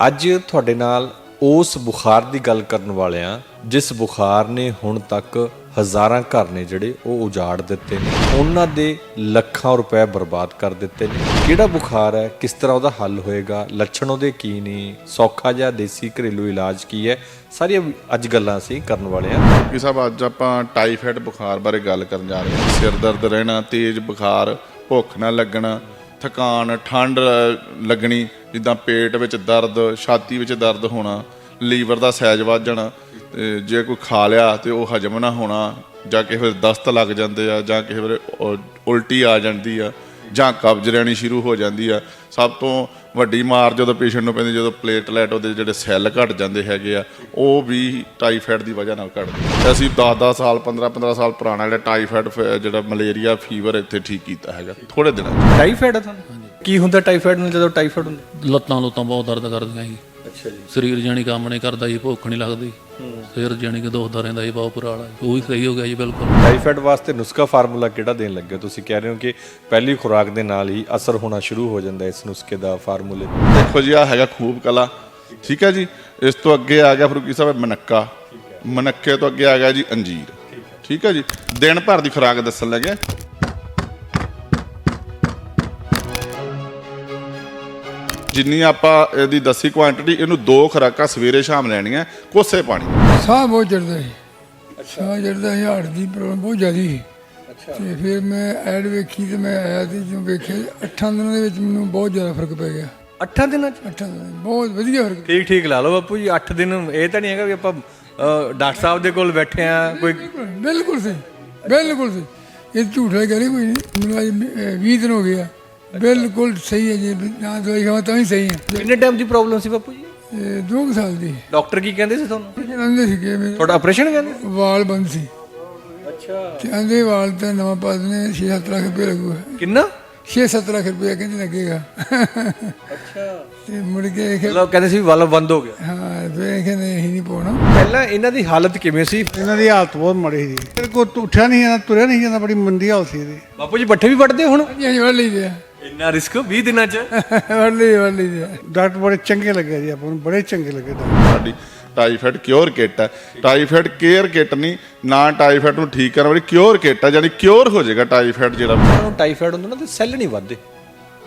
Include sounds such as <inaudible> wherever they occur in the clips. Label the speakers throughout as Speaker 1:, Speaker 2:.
Speaker 1: ਅੱਜ ਤੁਹਾਡੇ ਨਾਲ ਉਸ ਬੁਖਾਰ ਦੀ ਗੱਲ ਕਰਨ ਵਾਲਿਆਂ, ਜਿਸ ਬੁਖਾਰ ਨੇ ਹੁਣ ਤੱਕ ਹਜ਼ਾਰਾਂ ਘਰ ਨੇ ਜਿਹੜੇ ਉਹ ਉਜਾੜ ਦਿੱਤੇ ਨੇ, ਉਹਨਾਂ ਦੇ ਲੱਖਾਂ ਰੁਪਏ ਬਰਬਾਦ ਕਰ ਦਿੱਤੇ ਨੇ। ਕਿਹੜਾ ਬੁਖਾਰ ਹੈ? ਕਿਸ ਤਰ੍ਹਾਂ ਉਹਦਾ ਹੱਲ ਹੋਏਗਾ? ਲੱਛਣ ਉਹਦੇ ਕੀ ਨੇ? ਸੌਖਾ ਜਾਂ ਦੇਸੀ ਘਰੇਲੂ ਇਲਾਜ ਕੀ ਹੈ? ਸਾਰੀਆਂ ਅੱਜ ਗੱਲਾਂ ਅਸੀਂ ਕਰਨ ਵਾਲੇ ਹਾਂ
Speaker 2: ਕਿ ਸਾਹਿਬ, ਅੱਜ ਆਪਾਂ ਟਾਈਫਾਇਡ ਬੁਖਾਰ ਬਾਰੇ ਗੱਲ ਕਰਨ ਜਾ ਰਹੇ ਹਾਂ। ਸਿਰ ਦਰਦ ਰਹਿਣਾ, ਤੇਜ਼ ਬੁਖਾਰ, ਭੁੱਖ ਨਾ ਲੱਗਣਾ ਥਕਾਨ, ਠੰਡ ਲੱਗਣੀ, ਜਿੱਦਾਂ ਪੇਟ ਵਿੱਚ ਦਰਦ, ਛਾਤੀ ਵਿੱਚ ਦਰਦ ਹੋਣਾ, ਲੀਵਰ ਦਾ ਸਾਈਜ਼ ਵੱਧ ਜਾਣਾ ਜੇ ਕੋਈ ਖਾ ਲਿਆ ਤੇ ਉਹ ਹਜਮ ਨਾ ਹੋਣਾ, ਜਾਂ ਕਿਸੇ ਵੇਲੇ ਦਸਤ ਲੱਗ ਜਾਂਦੇ ਆ, ਜਾਂ ਕਿਸੇ ਵੇਲੇ ਉਲਟੀ ਆ ਜਾਂਦੀ ਆ ਜਾਂ ਕਬਜ਼ ਰਹਿਣੀ ਸ਼ੁਰੂ ਹੋ ਜਾਂਦੀ ਆ। ਸਭ ਤੋਂ ਵੱਡੀ ਮਾਰ ਜਦੋਂ ਪੇਸ਼ੈਂਟ ਨੂੰ ਪੈਂਦੀ ਜਦੋਂ ਪਲੇਟਲੈਟ ਉਹਦੇ ਜਿਹੜੇ ਸੈੱਲ ਘਟ ਜਾਂਦੇ ਹੈਗੇ ਆ ਉਹ ਵੀ ਟਾਈਫਾਇਡ ਦੀ ਵਜ੍ਹਾ ਨਾਲ ਘਟਦੇ ਤੇ ਅਸੀਂ 10-10 ਸਾਲ 15-15 ਸਾਲ ਪੁਰਾਣਾ ਜਿਹੜਾ ਟਾਈਫਾਇਡ ਫ- ਜਿਹੜਾ ਮਲੇਰੀਆ ਫੀਵਰ ਇੱਥੇ ਠੀਕ ਕੀਤਾ ਹੈਗਾ ਥੋੜੇ ਦਿਨਾਂ
Speaker 1: ਟਾਈਫਾਇਡ ਹੈ ਤੁਹਾਨੂੰ? ਕੀ ਹੁੰਦਾ ਟਾਈਫਾਇਡ ਨੂੰ ਜਦੋਂ ਟਾਈਫਾਇਡ ਹੁੰਦਾ?
Speaker 3: ਲੱਤਾਂ ਲੁੱਤਾਂ ਬਹੁਤ ਦਰਦ ਕਰਦੀਆਂ ਸੀ
Speaker 1: ਅੱਛਾ ਜੀ।
Speaker 3: ਸਰੀਰ ਜਾਣੀ ਕੰਮ ਨਹੀਂ ਕਰਦਾ ਜੀ ਭੁੱਖ ਨਹੀਂ ਲੱਗਦੀ। ਸਿਰ ਜਾਣੀ ਕਿ ਦੁਖਦਾ ਰਹਿੰਦਾ ਜੀ ਬਹੁਤ ਬੁਰਾ ਹਾਲ ਹੈ ਉਹ ਵੀ ਸਹੀ ਹੋ ਗਿਆ ਜੀ ਬਿਲਕੁਲ।
Speaker 1: ਟਾਈਫਾਇਡ ਵਾਸਤੇ ਨੁਸਖਾ ਫਾਰਮੂਲਾ ਕਿਹੜਾ ਦੇਣ ਲੱਗੇ ਹੋ? ਤੁਸੀਂ ਕਹਿ ਰਹੇ ਹੋ ਕਿ ਪਹਿਲੀ ਖੁਰਾਕ ਦੇ ਨਾਲ ਹੀ ਅਸਰ ਹੋਣਾ ਸ਼ੁਰੂ ਹੋ ਜਾਂਦਾ ਹੈ ਇਸ ਨੁਸਖੇ ਦਾ ਫਾਰਮੂਲੇ ਦਾ
Speaker 2: ਦੇਖੋ ਜੀ ਆ ਹੈਗਾ ਖੂਬ ਕਲਾ। ਠੀਕ ਹੈ ਜੀ? ਇਸ ਤੋਂ ਅੱਗੇ ਆ ਗਿਆ ਫਰੂਕੀ ਸਾਹਿਬ ਮਨੱਕਾ। ਮਨੱਕੇ ਤੋਂ ਅੱਗੇ ਆ ਗਿਆ ਜੀ ਅੰਜੀਰ। ਠੀਕ ਹੈ ਜੀ? ਦਿਨ ਭਰ ਦੀ ਖੁਰਾਕ ਦੱਸਣ ਲੱਗੇ। ਜਿੰਨੀ ਆਪਾਂ ਇਹਦੀ ਦੱਸੀ ਕੁਆਂਟੀਟੀ ਇਹਨੂੰ ਦੋ ਖੁਰਾਕਾਂ ਸਵੇਰੇ ਸ਼ਾਮ ਲੈਣੀਆਂ ਕੋਸੇ ਪਾਣੀ।
Speaker 4: ਸਾਹ ਬਹੁਤ ਚੜਦਾ ਸੀ। ਸਾਹ ਚੜਦਾ ਸੀ ਹਾਰਟ ਦੀ ਪ੍ਰੋਬਲਮ ਬਹੁਤ ਜ਼ਿਆਦਾ ਸੀ। ਤੇ ਫਿਰ ਮੈਂ ਐਡ ਵੇਖੀ ਤੇ ਮੈਂ ਆਇਆ ਤੇ ਜੋ ਵੇਖਿਆ ਅੱਠਾਂ ਦਿਨਾਂ ਦੇ ਵਿੱਚ ਮੈਨੂੰ ਬਹੁਤ ਜ਼ਿਆਦਾ ਫ਼ਰਕ ਪੈ ਗਿਆ।
Speaker 1: 8 ਦਿਨਾਂ ਚ?
Speaker 4: ਅੱਠਾਂ ਦਿਨਾਂ 'ਚ ਬਹੁਤ ਵਧੀਆ ਫ਼ਰਕ।
Speaker 1: ਠੀਕ ਠੀਕ ਲਾ ਲਓ ਬਾਪੂ ਜੀ 8 ਦਿਨ ਇਹ ਤਾਂ ਨਹੀਂ ਹੈਗਾ ਵੀ ਆਪਾਂ ਡਾਕਟਰ ਸਾਹਿਬ ਦੇ ਕੋਲ ਬੈਠੇ ਆ ਕੋਈ
Speaker 4: ਬਿਲਕੁਲ ਸਹੀ ਬਿਲਕੁਲ ਸਹੀ। ਇਹ ਝੂਠਾ ਗੱਲ ਕੋਈ ਨਹੀਂ ਮੈਨੂੰ ਅੱਜ 20 ਦਿਨ ਹੋ ਗਿਆ ਬਿਲਕੁਲ ਸਹੀ ਹੈ ਜੀ ਨਾ ਦਵਾਈ ਖਾਵਾਂ ਤਾਂ ਵੀ ਸਹੀ ਹੈ।
Speaker 1: ਕਿੰਨੇ ਟਾਈਮ ਦੀ ਪ੍ਰੋਬਲਮ ਸੀ ਬਾਪੂ ਜੀ?
Speaker 4: ਇਹ ਦੋ ਕੁ ਸਾਲ ਦੀ।
Speaker 1: ਡਾਕਟਰ ਕੀ ਕਹਿੰਦੇ ਸੀ ਤੁਹਾਨੂੰ?
Speaker 4: ਕਹਿੰਦੇ ਸੀ ਕਿ ਮੇਰੇ
Speaker 1: ਤੁਹਾਡਾ ਆਪਰੇਸ਼ਨ ਕਹਿੰਦੇ
Speaker 4: ਵਾਲ ਬੰਦ ਸੀ।
Speaker 1: ਅੱਛਾ।
Speaker 4: ਤੇ ਆਂਦੇ ਵਾਲ ਤਾਂ ਨਵਾਂ ਪਾ ਦਨੇ 6-7 ਲੱਖ ਰੁਪਏ ਲੱਗੂਗਾ।
Speaker 1: ਕਿੰਨਾ?
Speaker 4: 6-7 ਲੱਖ ਰੁਪਏ ਕਹਿੰਦੇ ਲੱਗੇਗਾ।
Speaker 1: ਅੱਛਾ।
Speaker 4: ਤੇ ਮੁੜ ਕੇ ਇਹ
Speaker 1: ਮਤਲਬ ਕਹਿੰਦੇ ਸੀ ਵਾਲ ਬੰਦ ਹੋ ਗਿਆ।
Speaker 4: ਹਾਂ ਫਿਰ ਇਹ ਕਹਿੰਦੇ ਅਸੀਂ ਨਹੀਂ ਪਾਉਣਾ।
Speaker 1: ਪਹਿਲਾਂ ਇਹਨਾਂ ਦੀ ਹਾਲਤ ਕਿਵੇਂ ਸੀ?
Speaker 5: ਇਹਨਾਂ ਦੀ ਹਾਲਤ ਬਹੁਤ ਮਾੜੀ ਸੀ। ਮੇਰੇ ਕੋਲ ਉੱਠਿਆ ਨਹੀਂ ਜਾਂਦਾ ਤੁਰਿਆ ਨਹੀਂ ਜਾਂਦਾ ਬੜੀ ਮੰਦੀ ਹਾਲਤ ਸੀ ਇਹਦੀ।
Speaker 1: ਬਾਪੂ ਜੀ ਪੱਠੇ ਵੀ ਵੱਢਦੇ ਹੁਣ?
Speaker 4: ਜੀ ਅਸੀਂ ਵੜ ਲਈਦੇ ਆ।
Speaker 1: ਇੰਨਾ ਰਿਸਕ 20 ਦਿਨਾਂ ਚ? <laughs>
Speaker 4: ਲਈਦੇ ਆ
Speaker 5: ਡਾਕਟਰ ਬੜੇ ਚੰਗੇ ਲੱਗੇ ਜੀ ਆਪਾਂ ਨੂੰ ਬੜੇ ਚੰਗੇ ਲੱਗੇ ਡਾਕਟਰ।
Speaker 2: ਸਾਡੀ ਟਾਈਫਾਇਡ ਕਿਉਰ ਕਿੱਟ ਹੈ। ਟਾਈਫਾਇਡ ਕੇਅਰ ਕਿੱਟ ਨਹੀਂ ਨਾ ਟਾਈਫਾਇਡ ਨੂੰ ਠੀਕ ਕਰਨ ਵਾਲੀ ਕਿਉਰ ਕਿੱਟ ਹੈ ਯਾਨੀ ਕਿਉਰ ਹੋ ਜਾਏਗਾ ਟਾਈਫਾਇਡ ਜਿਹੜਾ।
Speaker 1: ਟਾਈਫਾਇਡ ਹੁੰਦਾ ਨਾ ਤੇ ਸੈੱਲ ਨਹੀਂ ਵੱਧਦੇ।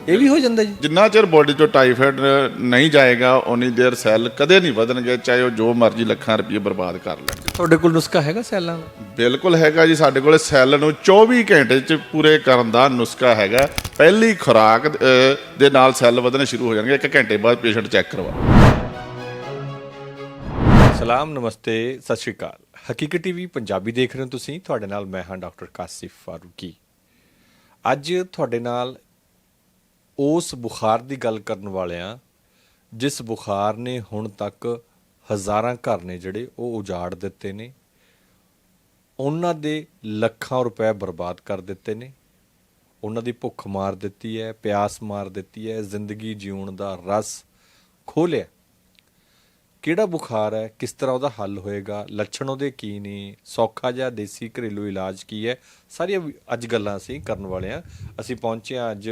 Speaker 1: ਇਹ ਵੀ ਹੋ ਜਾਂਦਾ ਜੀ।
Speaker 2: ਜਿੰਨਾ ਚਿਰ ਬੋਡੀ ਚੋਂ ਟਾਈਫਾਇਡ ਨਹੀਂ ਜਾਏਗਾ ਉਨੀ ਦੇਰ ਸੈੱਲ ਕਦੇ ਨਹੀਂ ਵਧਣਗੇ ਚਾਹੇ ਉਹ ਜੋ ਮਰਜ਼ੀ ਲੱਖਾਂ ਰੁਪਏ ਬਰਬਾਦ ਕਰ ਲੈਣ।
Speaker 1: ਤੁਹਾਡੇ ਕੋਲ ਨੁਸਖਾ ਹੈਗਾ ਸੈੱਲਾਂ ਦਾ
Speaker 2: ਬਿਲਕੁਲ ਹੈਗਾ ਜੀ ਸਾਡੇ ਕੋਲੇ ਸੈੱਲ ਨੂੰ 24 ਘੰਟੇ ਚ ਪੂਰੇ ਕਰਨ ਦਾ ਨੁਸਖਾ ਹੈਗਾ। ਪਹਿਲੀ ਖੁਰਾਕ ਦੇ ਨਾਲ ਸੈੱਲ ਵਧਣੇ ਸ਼ੁਰੂ ਹੋ ਜਾਣਗੇ ਇੱਕ ਘੰਟੇ ਬਾਅਦ ਪੇਸ਼ੈਂਟ ਚੈੱਕ ਕਰਵਾ।
Speaker 1: ਸਲਾਮ ਨਮਸਤੇ ਸਤਿ ਸ਼੍ਰੀ ਅਕਾਲ। ਹਕੀਕਤ ਟੀਵੀ ਪੰਜਾਬੀ ਦੇਖ ਰਹੇ ਹੋ ਤੁਸੀਂ। ਤੁਹਾਡੇ ਨਾਲ ਮੈਂ ਹਾਂ ਡਾਕਟਰ ਕਾਸਿਫ ਫਾਰੂਕੀ। ਅੱਜ ਤੁਹਾਡੇ ਨਾਲ ਉਸ ਬੁਖਾਰ ਦੀ ਗੱਲ ਕਰਨ ਵਾਲਿਆਂ, ਜਿਸ ਬੁਖਾਰ ਨੇ ਹੁਣ ਤੱਕ ਹਜ਼ਾਰਾਂ ਘਰ ਨੇ ਜਿਹੜੇ ਉਹ ਉਜਾੜ ਦਿੱਤੇ ਨੇ, ਉਹਨਾਂ ਦੇ ਲੱਖਾਂ ਰੁਪਏ ਬਰਬਾਦ ਕਰ ਦਿੱਤੇ ਨੇ। ਉਹਨਾਂ ਦੀ ਭੁੱਖ ਮਾਰ ਦਿੱਤੀ ਹੈ, ਪਿਆਸ ਮਾਰ ਦਿੱਤੀ ਹੈ, ਜ਼ਿੰਦਗੀ ਜਿਉਣ ਦਾ ਰਸ ਖੋ ਲਿਆ ਕਿਹੜਾ ਬੁਖਾਰ ਹੈ? ਕਿਸ ਤਰ੍ਹਾਂ ਉਹਦਾ ਹੱਲ ਹੋਏਗਾ? ਲੱਛਣ ਉਹਦੇ ਕੀ ਨੇ? ਸੌਖਾ ਜਿਹਾ ਦੇਸੀ ਘਰੇਲੂ ਇਲਾਜ ਕੀ ਹੈ? ਸਾਰੀਆਂ ਅੱਜ ਗੱਲਾਂ ਅਸੀਂ ਕਰਨ ਵਾਲੇ ਹਾਂ। ਅਸੀਂ ਪਹੁੰਚੇ ਹਾਂ ਅੱਜ